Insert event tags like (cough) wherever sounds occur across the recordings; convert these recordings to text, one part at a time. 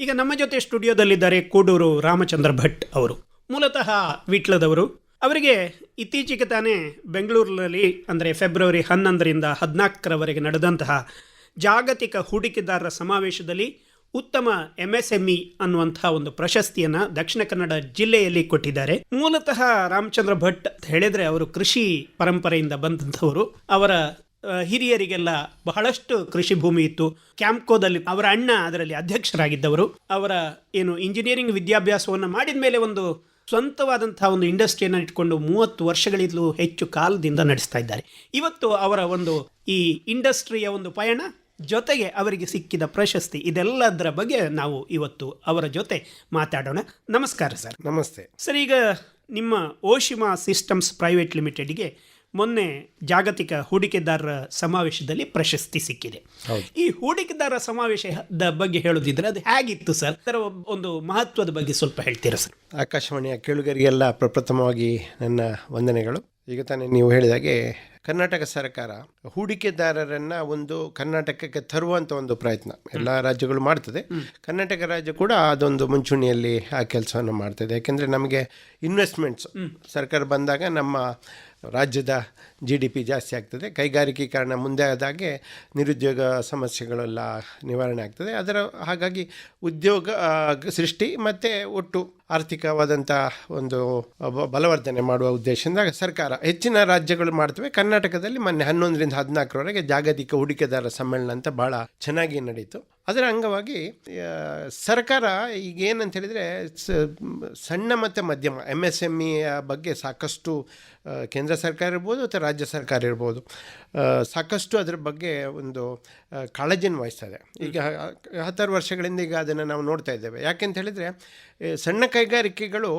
ಈಗ ನಮ್ಮ ಜೊತೆ ಸ್ಟುಡಿಯೋದಲ್ಲಿದ್ದಾರೆ ಕೂಡೂರು ರಾಮಚಂದ್ರ ಭಟ್ ಅವರು. ಮೂಲತಃ ವಿಟ್ಲದವರು. ಅವರಿಗೆ ಇತ್ತೀಚೆಗೆ ತಾನೇ ಬೆಂಗಳೂರಿನಲ್ಲಿ, ಅಂದರೆ ಫೆಬ್ರವರಿ ಹನ್ನೊಂದರಿಂದ ಹದಿನಾಲ್ಕರವರೆಗೆ ನಡೆದಂತಹ ಜಾಗತಿಕ ಹೂಡಿಕೆದಾರರ ಸಮಾವೇಶದಲ್ಲಿ ಉತ್ತಮ ಎಂ ಎಸ್ ಎಂ ಇ ಒಂದು ಪ್ರಶಸ್ತಿಯನ್ನು ದಕ್ಷಿಣ ಕನ್ನಡ ಜಿಲ್ಲೆಯಲ್ಲಿ ಕೊಟ್ಟಿದ್ದಾರೆ. ಮೂಲತಃ ರಾಮಚಂದ್ರ ಭಟ್ ಅಂತ ಹೇಳಿದ್ರೆ ಅವರು ಕೃಷಿ ಪರಂಪರೆಯಿಂದ ಬಂದಂಥವರು. ಅವರ ಹಿರಿಯರಿಗೆಲ್ಲ ಬಹಳಷ್ಟು ಕೃಷಿ ಭೂಮಿ ಇತ್ತು. ಕ್ಯಾಂಪ್ಕೋದಲ್ಲಿ ಅವರ ಅಣ್ಣ ಅದರಲ್ಲಿ ಅಧ್ಯಕ್ಷರಾಗಿದ್ದವರು. ಅವರ ಏನು ಇಂಜಿನಿಯರಿಂಗ್ ವಿದ್ಯಾಭ್ಯಾಸವನ್ನು ಮಾಡಿದ ಮೇಲೆ ಒಂದು ಸ್ವಂತವಾದಂತಹ ಒಂದು ಇಂಡಸ್ಟ್ರಿಯನ್ನು ಇಟ್ಕೊಂಡು ಮೂವತ್ತು ವರ್ಷಗಳಿಂದಲೂ ಹೆಚ್ಚು ಕಾಲದಿಂದ ನಡೆಸ್ತಾ ಇದ್ದಾರೆ. ಇವತ್ತು ಅವರ ಒಂದು ಈ ಇಂಡಸ್ಟ್ರಿಯ ಒಂದು ಪಯಣ ಜೊತೆಗೆ ಅವರಿಗೆ ಸಿಕ್ಕಿದ ಪ್ರಶಸ್ತಿ ಇದೆಲ್ಲದರ ಬಗ್ಗೆ ನಾವು ಇವತ್ತು ಅವರ ಜೊತೆ ಮಾತಾಡೋಣ. ನಮಸ್ಕಾರ ಸರ್. ನಮಸ್ತೆ. ಸರ್ ಈಗ ನಿಮ್ಮ ಓಶಿಮಾ ಸಿಸ್ಟಮ್ಸ್ ಪ್ರೈವೇಟ್ ಲಿಮಿಟೆಡ್ಗೆ ಮೊನ್ನೆ ಜಾಗತಿಕ ಹೂಡಿಕೆದಾರರ ಸಮಾವೇಶದಲ್ಲಿ ಪ್ರಶಸ್ತಿ ಸಿಕ್ಕಿದೆ. ಈ ಹೂಡಿಕೆದಾರರ ಸಮಾವೇಶದ ಬಗ್ಗೆ ಹೇಳೋದಿದ್ರೆ ಅದು ಹೇಗಿತ್ತು ಸರ್? ಅದರ ಒಂದು ಮಹತ್ವದ ಬಗ್ಗೆ ಸ್ವಲ್ಪ ಹೇಳ್ತೀರಾ ಸರ್? ಆಕಾಶವಾಣಿಯ ಕೇಳುಗರಿಗೆಲ್ಲ ಪ್ರಪ್ರಥಮವಾಗಿ ನನ್ನ ವಂದನೆಗಳು. ಈಗ ತಾನೇ ನೀವು ಹೇಳಿದಾಗೆ ಕರ್ನಾಟಕ ಸರ್ಕಾರ ಹೂಡಿಕೆದಾರರನ್ನು ಒಂದು ಕರ್ನಾಟಕಕ್ಕೆ ತರುವಂಥ ಒಂದು ಪ್ರಯತ್ನ ಎಲ್ಲ ರಾಜ್ಯಗಳು ಮಾಡ್ತದೆ. ಕರ್ನಾಟಕ ರಾಜ್ಯ ಕೂಡ ಅದೊಂದು ಮುಂಚೂಣಿಯಲ್ಲಿ ಆ ಕೆಲಸವನ್ನು ಮಾಡ್ತದೆ. ಯಾಕೆಂದರೆ ನಮಗೆ ಇನ್ವೆಸ್ಟ್ಮೆಂಟ್ಸ್ ಸರ್ಕಾರ ಬಂದಾಗ ನಮ್ಮ ರಾಜ್ಯದ ಜಿ ಡಿ ಪಿ ಜಾಸ್ತಿ ಆಗ್ತದೆ. ಕೈಗಾರಿಕೀಕರಣ ಮುಂದೆ ಆದಾಗೆ ನಿರುದ್ಯೋಗ ಸಮಸ್ಯೆಗಳೆಲ್ಲ ನಿವಾರಣೆ ಆಗ್ತದೆ. ಅದರ ಹಾಗಾಗಿ ಉದ್ಯೋಗ ಸೃಷ್ಟಿ ಮತ್ತು ಒಟ್ಟು ಆರ್ಥಿಕವಾದಂಥ ಒಂದು ಬಲವರ್ಧನೆ ಮಾಡುವ ಉದ್ದೇಶದಿಂದ ಸರ್ಕಾರ ಹೆಚ್ಚಿನ ರಾಜ್ಯಗಳು ಮಾಡ್ತವೆ. ಕರ್ನಾಟಕದಲ್ಲಿ ಮೊನ್ನೆ ಹನ್ನೊಂದರಿಂದ ಹದಿನಾಲ್ಕರವರೆಗೆ ಜಾಗತಿಕ ಹೂಡಿಕೆದಾರರ ಸಮ್ಮೇಳನ ಅಂತ ಭಾಳ ಚೆನ್ನಾಗಿ ನಡೀತು. ಅದರ ಅಂಗವಾಗಿ ಸರ್ಕಾರ ಈಗ ಏನಂತ ಹೇಳಿದರೆ ಸಣ್ಣ ಮತ್ತು ಮಧ್ಯಮ ಎಂ ಎಸ್ ಎಂ ಇ ಬಗ್ಗೆ ಸಾಕಷ್ಟು ಕೇಂದ್ರ ಸರ್ಕಾರ ಇರ್ಬೋದು ಅಥವಾ ರಾಜ್ಯ ಸರ್ಕಾರ ಇರ್ಬೋದು ಸಾಕಷ್ಟು ಅದರ ಬಗ್ಗೆ ಒಂದು ಕಾಳಜಿಯನ್ನು ವಹಿಸ್ತದೆ. ಈಗ ಹತ್ತಾರು ವರ್ಷಗಳಿಂದ ಈಗ ಅದನ್ನು ನಾವು ನೋಡ್ತಾ ಇದ್ದೇವೆ. ಯಾಕೆಂತ ಹೇಳಿದರೆ ಸಣ್ಣ ಕೈಗಾರಿಕೆಗಳು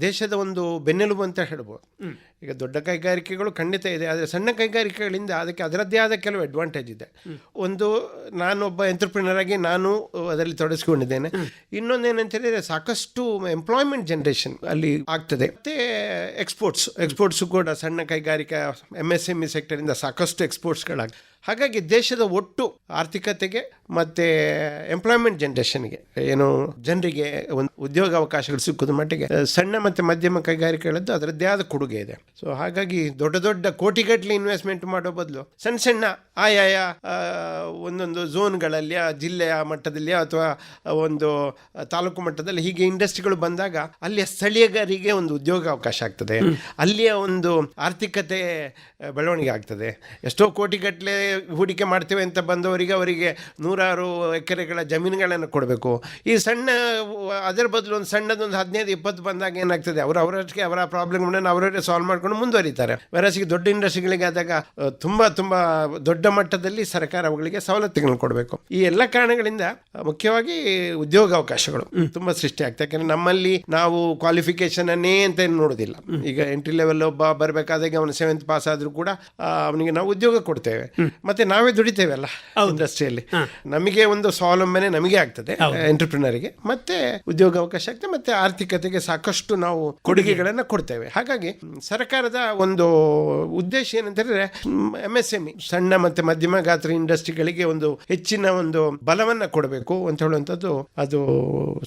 ದೇಶದ ಒಂದು ಬೆನ್ನೆಲುಬು ಅಂತ ಹೇಳ್ಬೋದು. ಈಗ ದೊಡ್ಡ ಕೈಗಾರಿಕೆಗಳು ಖಂಡಿತ ಇದೆ, ಆದರೆ ಸಣ್ಣ ಕೈಗಾರಿಕೆಗಳಿಂದ ಅದಕ್ಕೆ ಅದರದ್ದೇ ಆದ ಕೆಲವು ಅಡ್ವಾಂಟೇಜ್ ಇದೆ. ಒಂದು ನಾನೊಬ್ಬ ಎಂಟರ್ಪ್ರಿನರ್ ಆಗಿ ನಾನು ಅದರಲ್ಲಿ ತೊಡಗಿಸ್ಕೊಂಡಿದ್ದೇನೆ. ಇನ್ನೊಂದು ಏನಂತ ಹೇಳಿದರೆ ಸಾಕಷ್ಟು ಎಂಪ್ಲಾಯ್ಮೆಂಟ್ ಜನ್ರೇಷನ್ ಅಲ್ಲಿ ಆಗ್ತದೆ. ಮತ್ತು ಎಕ್ಸ್ಪೋರ್ಟ್ಸ್ ಎಕ್ಸ್ಪೋರ್ಟ್ಸು ಕೂಡ ಸಣ್ಣ ಕೈಗಾರಿಕಾ ಎಂ ಎಸ್ ಎಂ ಇ ಸೆಕ್ಟರಿಂದ ಸಾಕಷ್ಟು ಎಕ್ಸ್ಪೋರ್ಟ್ಸ್ಗಳಾಗ ಹಾಗಾಗಿ ದೇಶದ ಒಟ್ಟು ಆರ್ಥಿಕತೆಗೆ ಮತ್ತು ಎಂಪ್ಲಾಯ್ಮೆಂಟ್ ಜನ್ರೇಷನ್ಗೆ ಏನು ಜನರಿಗೆ ಒಂದು ಉದ್ಯೋಗ ಅವಕಾಶಗಳು ಸಿಕ್ಕುದ ಮಟ್ಟಿಗೆ ಸಣ್ಣ ಮತ್ತು ಮಧ್ಯಮ ಕೈಗಾರಿಕೆಗಳದ್ದು ಅದರದ್ದೇ ಆದ ಕೊಡುಗೆ ಇದೆ. ಸೊ ಹಾಗಾಗಿ ದೊಡ್ಡ ದೊಡ್ಡ ಕೋಟಿಗಟ್ಟಲೆ ಇನ್ವೆಸ್ಟ್ಮೆಂಟ್ ಮಾಡೋ ಬದಲು ಸಣ್ಣ ಸಣ್ಣ ಆಯಾಯ ಒಂದೊಂದು ಝೋನ್ಗಳಲ್ಲಿ ಆ ಜಿಲ್ಲೆಯ ಮಟ್ಟದಲ್ಲಿ ಅಥವಾ ಒಂದು ತಾಲೂಕು ಮಟ್ಟದಲ್ಲಿ ಹೀಗೆ ಇಂಡಸ್ಟ್ರಿಗಳು ಬಂದಾಗ ಅಲ್ಲಿಯ ಸ್ಥಳೀಯರಿಗೆ ಒಂದು ಉದ್ಯೋಗ ಅವಕಾಶ ಆಗ್ತದೆ ಅಲ್ಲಿಯ ಒಂದು ಆರ್ಥಿಕತೆ ಬೆಳವಣಿಗೆ ಆಗ್ತದೆ. ಎಷ್ಟೋ ಕೋಟಿಗಟ್ಟಲೆ ಹೂಡಿಕೆ ಮಾಡ್ತೇವೆ ಅಂತ ಬಂದವರಿಗೆ ಅವರಿಗೆ ನೂರಾರು ಎಕರೆಗಳ ಜಮೀನುಗಳನ್ನು ಕೊಡಬೇಕು. ಈ ಸಣ್ಣ ಅದರ ಬದಲು ಒಂದು ಸಣ್ಣದೊಂದು ಹದಿನೈದು ಇಪ್ಪತ್ತು ಬಂದಾಗ ಏನಾಗ್ತದೆ? ಅವರು ಅವರಷ್ಟಕ್ಕೆ ಅವರ ಪ್ರಾಬ್ಲಮ್ಗಳನ್ನು ಅವರವರೇ ಸಾಲ್ವ್ ಮಾಡ್ಕೊಂಡು ಮುಂದುವರಿತಾರೆ. ವೆರಸಿಗೆ ದೊಡ್ಡ ಇಂಡಸ್ಟ್ರಿಗಳಿಗೆ ಆದಾಗ ತುಂಬ ತುಂಬ ದೊಡ್ಡ ಮಟ್ಟದಲ್ಲಿ ಸರ್ಕಾರ ಅವುಗಳಿಗೆ ಸವಲತ್ತುಗಳನ್ನು ಕೊಡಬೇಕು. ಈ ಎಲ್ಲ ಕಾರಣಗಳಿಂದ ಮುಖ್ಯವಾಗಿ ಉದ್ಯೋಗ ಅವಕಾಶಗಳು ತುಂಬ ಸೃಷ್ಟಿ ಆಗ್ತದೆ ಯಾಕಂದರೆ ನಮ್ಮಲ್ಲಿ ನಾವು ಕ್ವಾಲಿಫಿಕೇಶನ್ ಅನ್ನೇ ಅಂತ ಏನು ನೋಡೋದಿಲ್ಲ. ಈಗ ಎಂಟ್ರಿ ಲೆವೆಲ್ ಒಬ್ಬ ಬರಬೇಕಾದಾಗ ಅವನು ಸೆವೆಂತ್ ಪಾಸ್ ಆದರೂ ಕೂಡ ಅವನಿಗೆ ನಾವು ಉದ್ಯೋಗ ಕೊಡ್ತೇವೆ. ಮತ್ತೆ ನಾವೇ ದುಡಿತೇವಲ್ಲ ಇಂಡಸ್ಟ್ರಿಯಲ್ಲಿ ನಮಗೆ ಒಂದು ಸ್ವಾವಲಂಬನೆ ನಮಗೆ ಆಗ್ತದೆ ಎಂಟರ್ಪ್ರಿನರಿಗೆ ಮತ್ತೆ ಉದ್ಯೋಗ ಅವಕಾಶ ಆಗ್ತದೆ ಮತ್ತೆ ಆರ್ಥಿಕತೆಗೆ ಸಾಕಷ್ಟು ನಾವು ಕೊಡುಗೆಗಳನ್ನು ಕೊಡ್ತೇವೆ. ಹಾಗಾಗಿ ಸರ್ಕಾರದ ಒಂದು ಉದ್ದೇಶ ಏನಂತ ಹೇಳಿದ್ರೆ ಎಂ ಎಸ್ ಎಂಇ ಇ ಸಣ್ಣ ಮತ್ತೆ ಮಧ್ಯಮ ಗಾತ್ರ ಇಂಡಸ್ಟ್ರಿಗಳಿಗೆ ಒಂದು ಹೆಚ್ಚಿನ ಒಂದು ಬಲವನ್ನ ಕೊಡಬೇಕು ಅಂತ ಹೇಳುವಂಥದ್ದು ಅದು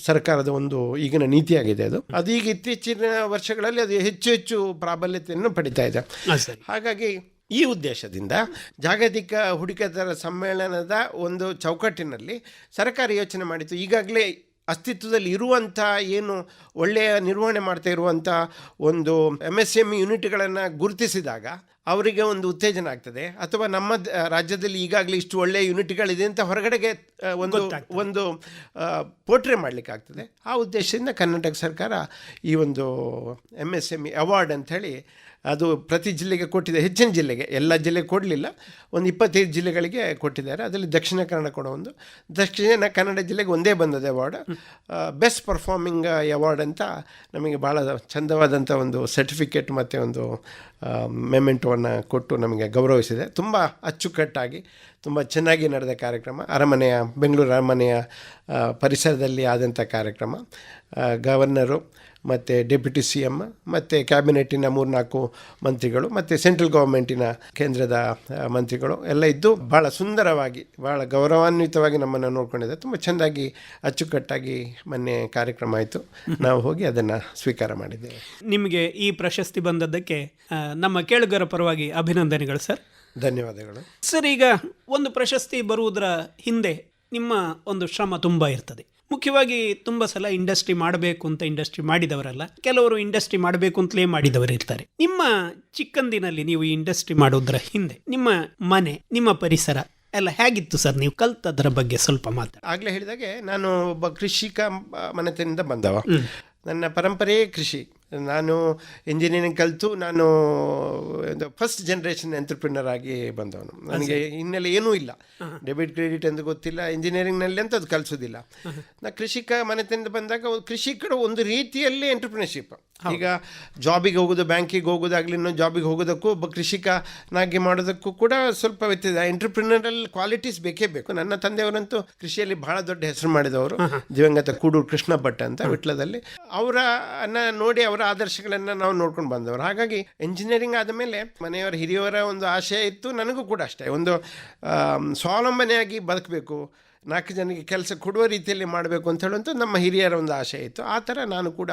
ಸರ್ಕಾರದ ಒಂದು ಈಗಿನ ನೀತಿಯಾಗಿದೆ ಅದು. ಅದು ಈಗ ಇತ್ತೀಚಿನ ವರ್ಷಗಳಲ್ಲಿ ಅದು ಹೆಚ್ಚು ಹೆಚ್ಚು ಪ್ರಾಬಲ್ಯತೆಯನ್ನು ಪಡಿತಾ ಇದೆ. ಹಾಗಾಗಿ ಈ ಉದ್ದೇಶದಿಂದ ಜಾಗತಿಕ ಹೂಡಿಕೆದಾರ ಸಮ್ಮೇಳನದ ಒಂದು ಚೌಕಟ್ಟಿನಲ್ಲಿ ಸರ್ಕಾರ ಯೋಚನೆ ಮಾಡಿತ್ತು ಈಗಾಗಲೇ ಅಸ್ತಿತ್ವದಲ್ಲಿ ಇರುವಂಥ ಏನು ಒಳ್ಳೆಯ ನಿರ್ವಹಣೆ ಮಾಡ್ತಾ ಇರುವಂಥ ಒಂದು ಎಂ ಎಸ್ ಎಂ ಯೂನಿಟ್ಗಳನ್ನು ಗುರುತಿಸಿದಾಗ ಅವರಿಗೆ ಒಂದು ಉತ್ತೇಜನ ಆಗ್ತದೆ. ಅಥವಾ ನಮ್ಮ ರಾಜ್ಯದಲ್ಲಿ ಈಗಾಗಲೇ ಇಷ್ಟು ಒಳ್ಳೆಯ ಯೂನಿಟ್ಗಳಿದೆ ಅಂತ ಹೊರಗಡೆಗೆ ಒಂದು ಒಂದು ಪೋಟ್ರೆ ಮಾಡಲಿಕ್ಕೆ ಆಗ್ತದೆ. ಆ ಉದ್ದೇಶದಿಂದ ಕರ್ನಾಟಕ ಸರ್ಕಾರ ಈ ಒಂದು M S M E award ಅಂಥೇಳಿ ಅದು ಪ್ರತಿ ಜಿಲ್ಲೆಗೆ ಕೊಟ್ಟಿದೆ ಹೆಚ್ಚಿನ ಜಿಲ್ಲೆಗೆ ಎಲ್ಲ ಜಿಲ್ಲೆಗೆ ಕೊಡಲಿಲ್ಲ. ಒಂದು ಇಪ್ಪತ್ತೈದು ಜಿಲ್ಲೆಗಳಿಗೆ ಕೊಟ್ಟಿದ್ದಾರೆ. ಅದರಲ್ಲಿ ದಕ್ಷಿಣ ಕನ್ನಡ ಕೂಡ ಒಂದು. ದಕ್ಷಿಣ ಕನ್ನಡ ಜಿಲ್ಲೆಗೆ ಒಂದೇ ಬಂದದೆ ಅವಾರ್ಡ್ ಬೆಸ್ಟ್ ಪರ್ಫಾರ್ಮಿಂಗ್ ಅವಾರ್ಡ್ ಅಂತ ನಮಗೆ ಭಾಳ ಚಂದವಾದಂಥ ಒಂದು ಸರ್ಟಿಫಿಕೇಟ್ ಮತ್ತು ಒಂದು ಮೆಮೆಂಟೋವನ್ನು ಕೊಟ್ಟು ನಮಗೆ ಗೌರವಿಸಿದೆ. ತುಂಬ ಅಚ್ಚುಕಟ್ಟಾಗಿ ತುಂಬ ಚೆನ್ನಾಗಿ ನಡೆದ ಕಾರ್ಯಕ್ರಮ. ಅರಮನೆಯ ಬೆಂಗಳೂರು ಅರಮನೆಯ ಪರಿಸರದಲ್ಲಿ ಆದಂಥ ಕಾರ್ಯಕ್ರಮ. ಗವರ್ನರು ಮತ್ತು ಡೆಪ್ಯೂಟಿ ಸಿ ಎಂ ಮತ್ತು ಕ್ಯಾಬಿನೆಟ್ಟಿನ ಮೂರ್ನಾಲ್ಕು ಮಂತ್ರಿಗಳು ಮತ್ತು ಸೆಂಟ್ರಲ್ ಗೌರ್ಮೆಂಟಿನ ಕೇಂದ್ರದ ಮಂತ್ರಿಗಳು ಎಲ್ಲ ಇದ್ದು ಭಾಳ ಸುಂದರವಾಗಿ ಭಾಳ ಗೌರವಾನ್ವಿತವಾಗಿ ನಮ್ಮನ್ನು ನೋಡ್ಕೊಂಡಿದೆ ತುಂಬ ಚೆಂದಾಗಿ ಅಚ್ಚುಕಟ್ಟಾಗಿ ಮೊನ್ನೆ ಕಾರ್ಯಕ್ರಮ ಆಯಿತು. ನಾವು ಹೋಗಿ ಅದನ್ನು ಸ್ವೀಕಾರ ಮಾಡಿದ್ದೇವೆ. ನಿಮಗೆ ಈ ಪ್ರಶಸ್ತಿ ಬಂದದ್ದಕ್ಕೆ ನಮ್ಮ ಕೇಳುಗರ ಪರವಾಗಿ ಅಭಿನಂದನೆಗಳು ಸರ್. ಧನ್ಯವಾದಗಳು. ಸರ್ ಈಗ ಒಂದು ಪ್ರಶಸ್ತಿ ಬರುವುದರ ಹಿಂದೆ ನಿಮ್ಮ ಒಂದು ಶ್ರಮ ತುಂಬ ಇರ್ತದೆ. ಮುಖ್ಯವಾಗಿ ತುಂಬ ಸಲ ಇಂಡಸ್ಟ್ರಿ ಮಾಡಬೇಕು ಅಂತ ಇಂಡಸ್ಟ್ರಿ ಮಾಡಿದವರಲ್ಲ ಕೆಲವರು ಇಂಡಸ್ಟ್ರಿ ಮಾಡಬೇಕು ಅಂತಲೇ ಮಾಡಿದವರು ಇರ್ತಾರೆ. ನಿಮ್ಮ ಚಿಕ್ಕಂದಿನಲ್ಲಿ ನೀವು ಈ ಇಂಡಸ್ಟ್ರಿ ಮಾಡೋದ್ರ ಹಿಂದೆ ನಿಮ್ಮ ಮನೆ ನಿಮ್ಮ ಪರಿಸರ ಎಲ್ಲ ಹೇಗಿತ್ತು ಸರ್? ನೀವು ಕಲ್ತದ್ರ ಬಗ್ಗೆ ಸ್ವಲ್ಪ ಮಾತಾಡಿ. ಆಗಲೇ ಹೇಳಿದಾಗೆ ನಾನು ಒಬ್ಬ ಕೃಷಿಕ ಮನೆತನದಿಂದ ಬಂದವ. ನನ್ನ ಪರಂಪರೆಯೇ ಕೃಷಿ. ನಾನು ಇಂಜಿನಿಯರಿಂಗ್ ಕಲಿತು ನಾನು ಫಸ್ಟ್ ಜನ್ರೇಷನ್ ಎಂಟರ್ಪ್ರಿನರ್ ಆಗಿ ಬಂದವನು. ನನಗೆ ಹಿನ್ನೆಲೆ ಏನೂ ಇಲ್ಲ. ಡೆಬಿಟ್ ಕ್ರೆಡಿಟ್ ಎಂದು ಗೊತ್ತಿಲ್ಲ. ಇಂಜಿನಿಯರಿಂಗ್ನಲ್ಲಿ ಅಂತ ಅದು ಕಲಿಸೋದಿಲ್ಲ. ನಾ ಕೃಷಿಕ ಮನೆತನದಿಂದ ಬಂದಾಗ ಕೃಷಿ ಕೃಷಿಕರು ಒಂದು ರೀತಿಯಲ್ಲಿ ಎಂಟರ್ಪ್ರಿನರ್ಶಿಪ್ ಈಗ ಜಾಬಿಗೆ ಹೋಗೋದು ಬ್ಯಾಂಕಿಗೆ ಹೋಗೋದಾಗಲಿ ಇನ್ನೊಂದು ಜಾಬಿಗೆ ಹೋಗೋದಕ್ಕೂ ಒಬ್ಬ ಕೃಷಿಕನಾಗಿ ಮಾಡೋದಕ್ಕೂ ಕೂಡ ಸ್ವಲ್ಪ ವ್ಯತ್ಯಾಸ. ಎಂಟರ್ಪ್ರಿನರಲ್ ಕ್ವಾಲಿಟೀಸ್ ಬೇಕೇ ಬೇಕು. ನನ್ನ ತಂದೆಯವರಂತೂ ಕೃಷಿಯಲ್ಲಿ ಬಹಳ ದೊಡ್ಡ ಹೆಸರು ಮಾಡಿದವರು. ದಿವಂಗತ ಕೂಡೂರು ಕೃಷ್ಣ ಭಟ್ ಅಂತ ವಿಟ್ಲದಲ್ಲಿ. ಅವರನ್ನ ನೋಡಿ ಅವರ ಆದರ್ಶಗಳನ್ನು ನಾವು ನೋಡ್ಕೊಂಡು ಬಂದವರು. ಹಾಗಾಗಿ ಇಂಜಿನಿಯರಿಂಗ್ ಆದಮೇಲೆ ಮನೆಯವರ ಹಿರಿಯವರ ಒಂದು ಆಶಯ ಇತ್ತು. ನನಗೂ ಕೂಡ ಅಷ್ಟೇ. ಒಂದು ಸ್ವಾವಲಂಬನೆಯಾಗಿ ಬದುಕಬೇಕು. ನಾಲ್ಕು ಜನಕ್ಕೆ ಕೆಲಸ ಕೊಡುವ ರೀತಿಯಲ್ಲಿ ಮಾಡಬೇಕು ಅಂತ ಹೇಳುವಂಥ ನಮ್ಮ ಹಿರಿಯರ ಒಂದು ಆಶೆ ಇತ್ತು. ಆ ಥರ ನಾನು ಕೂಡ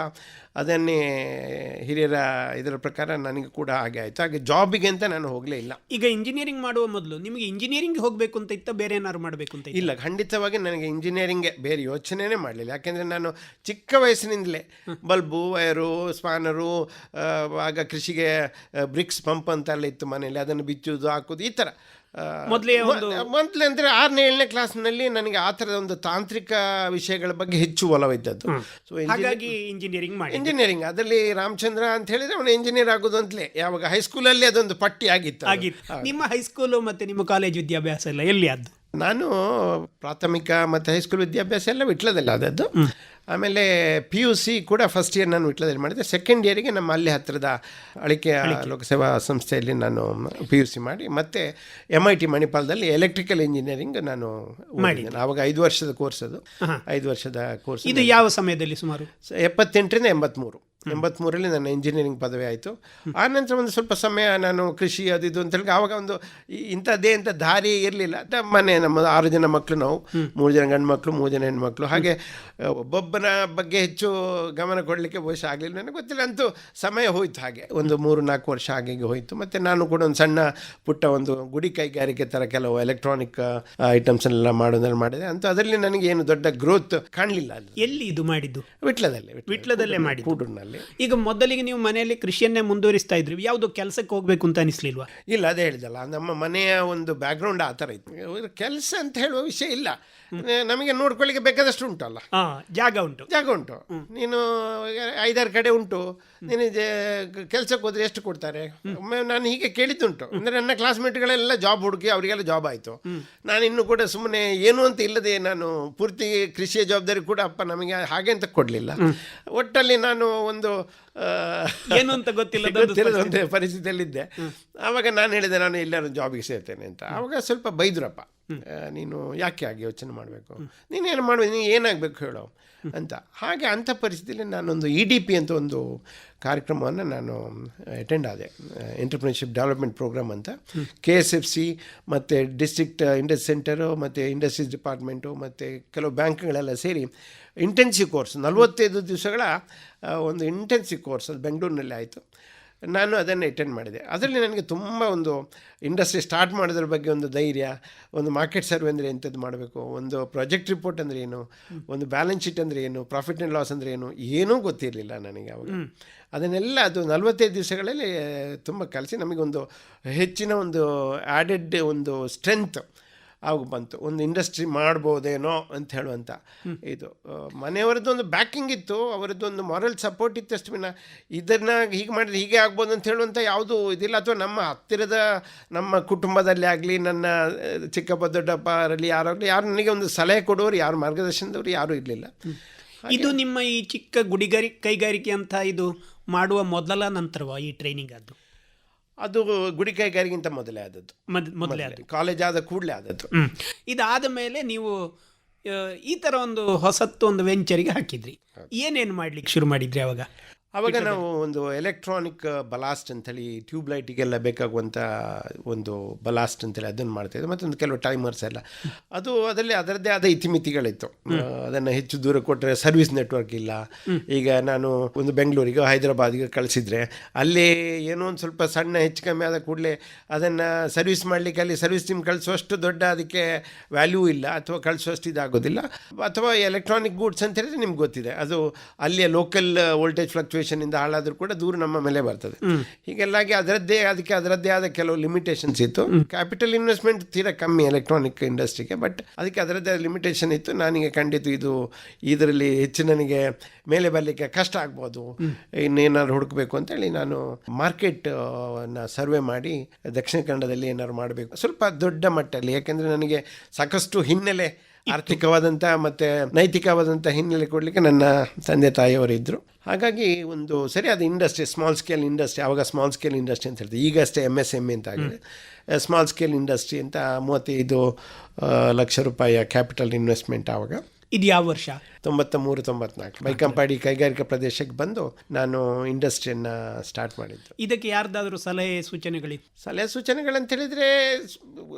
ಅದನ್ನೇ ಹಿರಿಯರ ಇದರ ಪ್ರಕಾರ ನನಗೆ ಕೂಡ ಹಾಗೆ ಆಯಿತು. ಹಾಗೆ ಜಾಬಿಗೆ ಅಂತ ನಾನು ಹೋಗಲೇ ಇಲ್ಲ. ಈಗ ಇಂಜಿನಿಯರಿಂಗ್ ಮಾಡುವ ಮೊದಲು ನಿಮಗೆ ಇಂಜಿನಿಯರಿಂಗ್ ಹೋಗಬೇಕು ಅಂತ ಇತ್ತ ಬೇರೆ ಏನಾದ್ರು ಮಾಡಬೇಕು ಅಂತ? ಇಲ್ಲ ಖಂಡಿತವಾಗಿ ನನಗೆ ಇಂಜಿನಿಯರಿಂಗ್ಗೆ ಬೇರೆ ಯೋಚನೆನೇ ಮಾಡಲಿಲ್ಲ. ಯಾಕೆಂದರೆ ನಾನು ಚಿಕ್ಕ ವಯಸ್ಸಿನಿಂದಲೇ ಬಲ್ಬು ವೈರು ಸ್ಪಾನರು ಆಗ ಕೃಷಿಗೆ ಬ್ರಿಕ್ಸ್ ಪಂಪ್ ಅಂತೆಲ್ಲ ಇತ್ತು ಮನೆಯಲ್ಲಿ. ಅದನ್ನು ಬಿಚ್ಚೋದು ಹಾಕೋದು ಈ ಥರ. ಮೊದ್ಲೇ ಒಂದು- ಮೊದ್ಲು ಅಂದರೆ ಆರನೇ ಏಳನೇ ಕ್ಲಾಸ್ನಲ್ಲಿ ನನಗೆ ಆ ಥರದ ಒಂದು ತಾಂತ್ರಿಕ ವಿಷಯಗಳ ಬಗ್ಗೆ ಹೆಚ್ಚು ಒಲವಿದ್ದದ್ದು. ಸೊ ಹಾಗಾಗಿ ಇಂಜಿನಿಯರಿಂಗ್ ಮಾಡಿ ಇಂಜಿನಿಯರಿಂಗ್ ಅದರಲ್ಲಿ ರಾಮಚಂದ್ರ ಅಂತ ಹೇಳಿದ್ರೆ ಅವನು ಇಂಜಿನಿಯರ್ ಆಗೋದು ಅಂತಲೇ ಯಾವಾಗ ಹೈಸ್ಕೂಲಲ್ಲಿ ಅದೊಂದು ಪಟ್ಟಿ ಆಗಿತ್ತು ಆಗಿತ್ತು. ನಿಮ್ಮ ಹೈಸ್ಕೂಲು ಮತ್ತೆ ನಿಮ್ಮ ಕಾಲೇಜ್ ವಿದ್ಯಾಭ್ಯಾಸ ಎಲ್ಲ ಎಲ್ಲಿ ಅದು ನಾನು ಪ್ರಾಥಮಿಕ ಮತ್ತು ಹೈಸ್ಕೂಲ್ ವಿದ್ಯಾಭ್ಯಾಸ ಎಲ್ಲ ವಿಟ್ಲದಲ್ಲಿ ಆದದ್ದು. ಆಮೇಲೆ ಪಿ ಯು ಸಿ ಕೂಡ ಫಸ್ಟ್ ಇಯರ್ ನಾನು ವಿಟ್ಲದಲ್ಲಿ ಮಾಡಿದೆ. ಸೆಕೆಂಡ್ ಇಯರಿಗೆ ನಮ್ಮ ಅಲ್ಲಿ ಹತ್ತಿರದ ಅಳಿಕೆ ಲೋಕಸೇವಾ ಸಂಸ್ಥೆಯಲ್ಲಿ ನಾನು ಪಿ ಯು ಸಿ ಮಾಡಿ ಮತ್ತೆ ಎಂ ಐ ಟಿ ಮಣಿಪಾಲದಲ್ಲಿ ಎಲೆಕ್ಟ್ರಿಕಲ್ ಇಂಜಿನಿಯರಿಂಗ್ ನಾನು ಮಾಡಿದ್ದೇನೆ ಆವಾಗ ಐದು ವರ್ಷದ ಕೋರ್ಸ್ ಅದು. ಐದು ವರ್ಷದ ಕೋರ್ಸ್ ಇದು ಯಾವ ಸಮಯದಲ್ಲಿ ಸುಮಾರು? ಎಪ್ಪತ್ತೆಂಟರಿಂದ ಎಂಬತ್ತ್ಮೂರು ಎಂಬತ್ತ್ಮೂರರಲ್ಲಿ ನನ್ನ ಇಂಜಿನಿಯರಿಂಗ್ ಪದವಿ ಆಯಿತು. ನಂತರ ಒಂದು ಸ್ವಲ್ಪ ಸಮಯ ನಾನು ಕೃಷಿ ಅದು ಇದು ಅಂತ ಹೇಳಿ ಆವಾಗ ಒಂದು ಇಂಥದ್ದೇ ಅಂತ ದಾರಿ ಇರಲಿಲ್ಲ. ಮನೆ ನಮ್ಮ ಆರು ಜನ ಮಕ್ಕಳು ನಾವು. ಮೂರು ಜನ ಗಂಡು ಮಕ್ಕಳು ಮೂರು ಜನ ಹೆಣ್ಮಕ್ಳು ಹಾಗೆ ಆ, ಒಬ್ಬೊಬ್ಬನ ಬಗ್ಗೆ ಹೆಚ್ಚು ಗಮನ ಕೊಡಲಿಕ್ಕೆ ಬಹುಶಃ ಆಗಲಿಲ್ಲ. ನನಗೆ ಗೊತ್ತಿಲ್ಲ. ಅಂತೂ ಸಮಯ ಹೋಯಿತು ಹಾಗೆ. ಒಂದು ಮೂರು ನಾಲ್ಕು ವರ್ಷ ಹಾಗೆ ಹೋಯಿತು. ಮತ್ತು ನಾನು ಕೂಡ ಒಂದು ಸಣ್ಣ ಪುಟ್ಟ ಒಂದು ಗುಡಿ ಕೈಗಾರಿಕೆ ಥರ ಕೆಲವು ಎಲೆಕ್ಟ್ರಾನಿಕ್ ಐಟಮ್ಸ್ನೆಲ್ಲ ಮಾಡೋದನ್ನು ಮಾಡಿದೆ. ಅಂತೂ ಅದರಲ್ಲಿ ನನಗೆ ಏನು ದೊಡ್ಡ ಗ್ರೋತ್ ಕಾಣಲಿಲ್ಲ ಅಲ್ಲಿ. ಎಲ್ಲಿ ಇದು ಮಾಡಿದ್ದು? ವಿಟ್ಲದಲ್ಲೇ ವಿಟ್ಲದಲ್ಲೇ. ಮಾಡಿ ಕೂಡೂರಿನಲ್ಲಿ. ಈಗ ಮೊದಲಿಗೆ ನೀವು ಮನೆಯಲ್ಲಿ ಕೃಷಿಯನ್ನೇ ಮುಂದುವರಿಸ್ತಾ ಇದ್ರಿ. ಯಾವುದು ಕೆಲಸಕ್ಕೆ ಹೋಗ್ಬೇಕು ಅಂತ ಅನಿಸ್ಲಿಲ್ವಾ? ಇಲ್ಲ, ಅದೇ ಹೇಳಿದಲ್ಲ ನಮ್ಮ ಮನೆಯ ಒಂದು ಬ್ಯಾಕ್ಗ್ರೌಂಡ್ ಆ ಥರ ಇತ್ತು. ಕೆಲಸ ಅಂತ ಹೇಳುವ ವಿಷಯ ಇಲ್ಲ. ನಮಗೆ ನೋಡ್ಕೊಳ್ಳಿಕ್ಕೆ ಬೇಕಾದಷ್ಟು ಉಂಟಲ್ಲ. ಜಾಗ ಉಂಟು. ಜಾಗ ಉಂಟು. ನೀನು ಐದಾರು ಕಡೆ ಉಂಟು. ನೀನು ಕೆಲಸಕ್ಕೆ ಹೋದ್ರೆ ಎಷ್ಟು ಕೊಡ್ತಾರೆ? ಒಮ್ಮೆ ನಾನು ಹೀಗೆ ಕೇಳಿದ್ದುಂಟು. ಅಂದರೆ ನನ್ನ ಕ್ಲಾಸ್ಮೇಟ್ಗಳೆಲ್ಲ ಜಾಬ್ ಹುಡುಕಿ ಅವರಿಗೆಲ್ಲ ಜಾಬ್ ಆಯಿತು. ನಾನು ಇನ್ನು ಕೂಡ ಸುಮ್ಮನೆ ಏನು ಅಂತ ಇಲ್ಲದೆ ನಾನು ಪೂರ್ತಿ ಕೃಷಿಯ ಜವಾಬ್ದಾರಿ ಕೂಡ ಅಪ್ಪ ನಮಗೆ ಹಾಗೆ ಅಂತ ಕೊಡಲಿಲ್ಲ. ಒಟ್ಟಲ್ಲಿ ನಾನು ಒಂದು ಏನು ಅಂತ ಗೊತ್ತಿಲ್ಲ ಪರಿಸ್ಥಿತಿಯಲ್ಲಿದ್ದೆ. ಆವಾಗ ನಾನು ಹೇಳಿದೆ ನಾನು ಎಲ್ಲರೂ ಜಾಬಿಗೆ ಸೇರ್ತೇನೆ ಅಂತ. ಆವಾಗ ಸ್ವಲ್ಪ ಬೈದ್ರಪ್ಪ ನೀನು ಯಾಕೆ ಆಗಿ ಯೋಚನೆ ಮಾಡಬೇಕು? ನೀನೇನು ಮಾಡಬೇಕು ನೀನು ಏನಾಗಬೇಕು ಹೇಳೋ ಅಂತ. ಹಾಗೆ ಅಂಥ ಪರಿಸ್ಥಿತಿಯಲ್ಲಿ ನಾನೊಂದು ಇ ಡಿ ಪಿ ಅಂತ ಒಂದು ಕಾರ್ಯಕ್ರಮವನ್ನು ನಾನು ಅಟೆಂಡ್ ಆದೆ. ಎಂಟರ್ಪ್ರಿನರ್ಶಿಪ್ ಡೆವಲಪ್ಮೆಂಟ್ ಪ್ರೋಗ್ರಾಮ್ ಅಂತ. ಕೆ ಎಸ್ ಎಫ್ ಸಿ ಮತ್ತು ಡಿಸ್ಟ್ರಿಕ್ಟ್ ಇಂಡಸ್ ಸೆಂಟರು ಮತ್ತು ಇಂಡಸ್ಟ್ರೀಸ್ ಡಿಪಾರ್ಟ್ಮೆಂಟು ಮತ್ತು ಕೆಲವು ಬ್ಯಾಂಕ್ಗಳೆಲ್ಲ ಸೇರಿ ಇಂಟೆನ್ಸಿವ್ ಕೋರ್ಸ್ ನಲವತ್ತೈದು ದಿವಸಗಳ ಒಂದು ಇಂಟೆನ್ಸಿವ್ ಕೋರ್ಸ್ ಅದು ಬೆಂಗಳೂರಿನಲ್ಲಿ ಆಯಿತು. ನಾನು ಅದನ್ನು ಅಟೆಂಡ್ ಮಾಡಿದೆ. ಅದರಲ್ಲಿ ನನಗೆ ತುಂಬ ಒಂದು ಇಂಡಸ್ಟ್ರಿ ಸ್ಟಾರ್ಟ್ ಮಾಡೋದ್ರ ಬಗ್ಗೆ ಒಂದು ಧೈರ್ಯ ಒಂದು ಮಾರ್ಕೆಟ್ ಸರ್ವೆ ಅಂದರೆ ಎಂಥದ್ದು ಮಾಡಬೇಕು ಒಂದು ಪ್ರಾಜೆಕ್ಟ್ ರಿಪೋರ್ಟ್ ಅಂದರೆ ಏನು ಒಂದು ಬ್ಯಾಲೆನ್ಸ್ ಶೀಟ್ ಅಂದರೆ ಏನು ಪ್ರಾಫಿಟ್ ಆ್ಯಂಡ್ ಲಾಸ್ ಅಂದರೆ ಏನು ಏನೂ ಗೊತ್ತಿರಲಿಲ್ಲ ನನಗೆ ಅವಾಗ. ಅದನ್ನೆಲ್ಲ ಅದು ನಲವತ್ತೈದು ದಿವಸಗಳಲ್ಲಿ ತುಂಬ ಕಲಿಸಿ ನಮಗೊಂದು ಹೆಚ್ಚಿನ ಒಂದು ಆ್ಯಡೆಡ್ ಒಂದು ಸ್ಟ್ರೆಂತ್ ಆಗ ಬಂತು. ಒಂದು ಇಂಡಸ್ಟ್ರಿ ಮಾಡ್ಬೋದೇನೋ ಅಂತ ಹೇಳುವಂಥ ಇದು. ಮನೆಯವರದ್ದು ಒಂದು ಬ್ಯಾಕಿಂಗ್ ಇತ್ತು ಅವರದ್ದು ಒಂದು ಮಾರಲ್ ಸಪೋರ್ಟ್ ಇತ್ತು ಅಷ್ಟು. ಇದನ್ನ ಹೀಗೆ ಮಾಡಿದ್ರೆ ಹೀಗೆ ಆಗ್ಬೋದು ಅಂತ ಹೇಳುವಂಥ ಯಾವುದು ಇದಿಲ್ಲ. ಅಥವಾ ನಮ್ಮ ಹತ್ತಿರದ, ನಮ್ಮ ಕುಟುಂಬದಲ್ಲಿ ಆಗಲಿ, ನನ್ನ ಚಿಕ್ಕಪ್ಪ ಚಿಕ್ಕಪ್ಪ, ದೊಡ್ಡಪ್ಪರಲ್ಲಿ ಯಾರಾಗಲಿ, ಯಾರು ನನಗೆ ಒಂದು ಸಲಹೆ ಕೊಡೋರು, ಯಾರು ಮಾರ್ಗದರ್ಶನದವರು ಯಾರೂ ಇರಲಿಲ್ಲ. ಇದು ನಿಮ್ಮ ಈ ಚಿಕ್ಕ ಗುಡಿಗಾರಿ, ಕೈಗಾರಿಕೆ ಅಂತ ಇದು ಮಾಡುವ ಮೊದಲ ನಂತರವ ಈ ಟ್ರೈನಿಂಗ್ ಅದು? ಅದು ಗುಡಿ ಕೈಗಾರಿಗಿಂತ ಮೊದಲೇ ಆದದ್ದು. ಮದ್ ಮೊದಲೇ ಆದದ್ದು. ಕಾಲೇಜ್ ಆದ ಕೂಡಲೇ ಆದದ್ದು. ಇದಾದ ಮೇಲೆ ನೀವು ಈ ಥರ ಒಂದು ಹೊಸತ್ತು ಒಂದು ವೆಂಚರಿಗೆ ಹಾಕಿದ್ರಿ. ಏನೇನು ಮಾಡ್ಲಿಕ್ಕೆ ಶುರು ಮಾಡಿದ್ರಿ ಅವಾಗ? ಅವಾಗ ನಾವು ಒಂದು ಎಲೆಕ್ಟ್ರಾನಿಕ್ ಬಲಾಸ್ಟ್ ಅಂತೇಳಿ ಟ್ಯೂಬ್ ಲೈಟಿಗೆಲ್ಲ ಬೇಕಾಗುವಂಥ ಒಂದು ಬಲಾಸ್ಟ್ ಅಂತೇಳಿ ಅದನ್ನು ಮಾಡ್ತಾಯಿದ್ದೆ ಮತ್ತೊಂದು ಕೆಲವು ಟೈಮರ್ಸ್ ಎಲ್ಲ. ಅದು ಅದರಲ್ಲಿ ಅದರದ್ದೇ ಆದ ಇತಿಮಿತಿಗಳಿತ್ತು. ಅದನ್ನು ಹೆಚ್ಚು ದೂರ ಕೊಟ್ಟರೆ ಸರ್ವಿಸ್ ನೆಟ್ವರ್ಕ್ ಇಲ್ಲ. ಈಗ ನಾನು ಒಂದು ಬೆಂಗಳೂರಿಗೆ ಹೈದರಾಬಾದಿಗೆ ಕಳಿಸಿದ್ರೆ ಅಲ್ಲಿ ಏನೋ ಒಂದು ಸ್ವಲ್ಪ ಸಣ್ಣ ಹೆಚ್ಚು ಕಮ್ಮಿ ಆದ ಕೂಡಲೇ ಅದನ್ನು ಸರ್ವಿಸ್ ಮಾಡಲಿಕ್ಕೆ ಅಲ್ಲಿ ಸರ್ವಿಸ್ ಟೀಮ್ ಕಳಿಸುವಷ್ಟು ದೊಡ್ಡ ಅದಕ್ಕೆ ವ್ಯಾಲ್ಯೂ ಇಲ್ಲ ಅಥವಾ ಕಳಿಸುವಷ್ಟು ಇದಾಗೋದಿಲ್ಲ. ಅಥವಾ ಎಲೆಕ್ಟ್ರಾನಿಕ್ ಗೂಡ್ಸ್ ಅಂತ ಹೇಳಿದ್ರೆ ನಿಮ್ಗೆ ಗೊತ್ತಿದೆ. ಅದು ಅಲ್ಲಿಯ ಲೋಕಲ್ ವೋಲ್ಟೇಜ್ ಫ್ಲಕ್ಚುಯೇಷನಿಂದ ಹಾಳಾದರೂ ಕೂಡ ದೂರ ನಮ್ಮ ಮೇಲೆ ಬರ್ತದೆ. ಹೀಗೆಲ್ಲಾಗಿ ಅದರದ್ದೇ ಅದಕ್ಕೆ ಅದರದ್ದೇ ಆದ ಕೆಲವು ಲಿಮಿಟೇಷನ್ಸ್ ಇತ್ತು. ಕ್ಯಾಪಿಟಲ್ ಇನ್ವೆಸ್ಟ್ಮೆಂಟ್ ತೀರಾ ಕಮ್ಮಿ ಎಲೆಕ್ಟ್ರಾನಿಕ್ ಇಂಡಸ್ಟ್ರಿಗೆ ಬಟ್ ಅದಕ್ಕೆ ಅದರದ್ದೇ ಲಿಮಿಟೇಷನ್ ಇತ್ತು. ನನಗೆ ಖಂಡಿತ ಇದು ಇದರಲ್ಲಿ ಹೆಚ್ಚು ನನಗೆ ಮೇಲೆ ಬರಲಿಕ್ಕೆ ಕಷ್ಟ ಆಗ್ಬೋದು. ಇನ್ನೇನಾದ್ರು ಹುಡುಕಬೇಕು ಅಂತೇಳಿ ನಾನು ಮಾರ್ಕೆಟ್ ಸರ್ವೆ ಮಾಡಿ ದಕ್ಷಿಣ ಕನ್ನಡದಲ್ಲಿ ಏನಾದ್ರು ಮಾಡಬೇಕು. ಸ್ವಲ್ಪ ದೊಡ್ಡ ಮಟ್ಟದಲ್ಲಿ ಯಾಕೆಂದರೆ ನನಗೆ ಸಾಕಷ್ಟು ಹಿನ್ನೆಲೆ ಆರ್ಥಿಕವಾದಂಥ ಮತ್ತು ನೈತಿಕವಾದಂಥ ಹಿನ್ನೆಲೆ ಕೊಡಲಿಕ್ಕೆ ನನ್ನ ತಂದೆ ತಾಯಿಯವರು ಇದ್ದರು ಹಾಗಾಗಿ ಒಂದು ಸರಿಯಾದ ಇಂಡಸ್ಟ್ರಿ ಸ್ಮಾಲ್ ಸ್ಕೇಲ್ ಇಂಡಸ್ಟ್ರಿ ಆವಾಗ ಸ್ಮಾಲ್ ಸ್ಕೇಲ್ ಇಂಡಸ್ಟ್ರಿ ಅಂತ ಹೇಳ್ತೀವಿ. ಈಗಷ್ಟೇ ಎಂ ಎಸ್ ಎಂ ಅಂತ ಆಗಿದೆ. ಸ್ಮಾಲ್ ಸ್ಕೇಲ್ ಇಂಡಸ್ಟ್ರಿ ಅಂತ ಮೂವತ್ತೈದು ಲಕ್ಷ ರೂಪಾಯಿಯ ಕ್ಯಾಪಿಟಲ್ ಇನ್ವೆಸ್ಟ್ಮೆಂಟ್ ಆವಾಗ. ಇದು ಯಾವ ವರ್ಷ? ತೊಂಬತ್ತ ಮೂರು ತೊಂಬತ್ನಾಲ್ಕು ಬೈಕಂಪಾಡಿ ಕೈಗಾರಿಕಾ ಪ್ರದೇಶಕ್ಕೆ ಬಂದು ನಾನು ಇಂಡಸ್ಟ್ರಿಯನ್ನು ಸ್ಟಾರ್ಟ್ ಮಾಡಿದ್ದು. ಇದಕ್ಕೆ ಯಾರ್ದಾದ್ರೂ ಸಲಹೆ ಸೂಚನೆಗಳಿತ್ತು? ಸಲಹೆ ಸೂಚನೆಗಳಂತ ಹೇಳಿದರೆ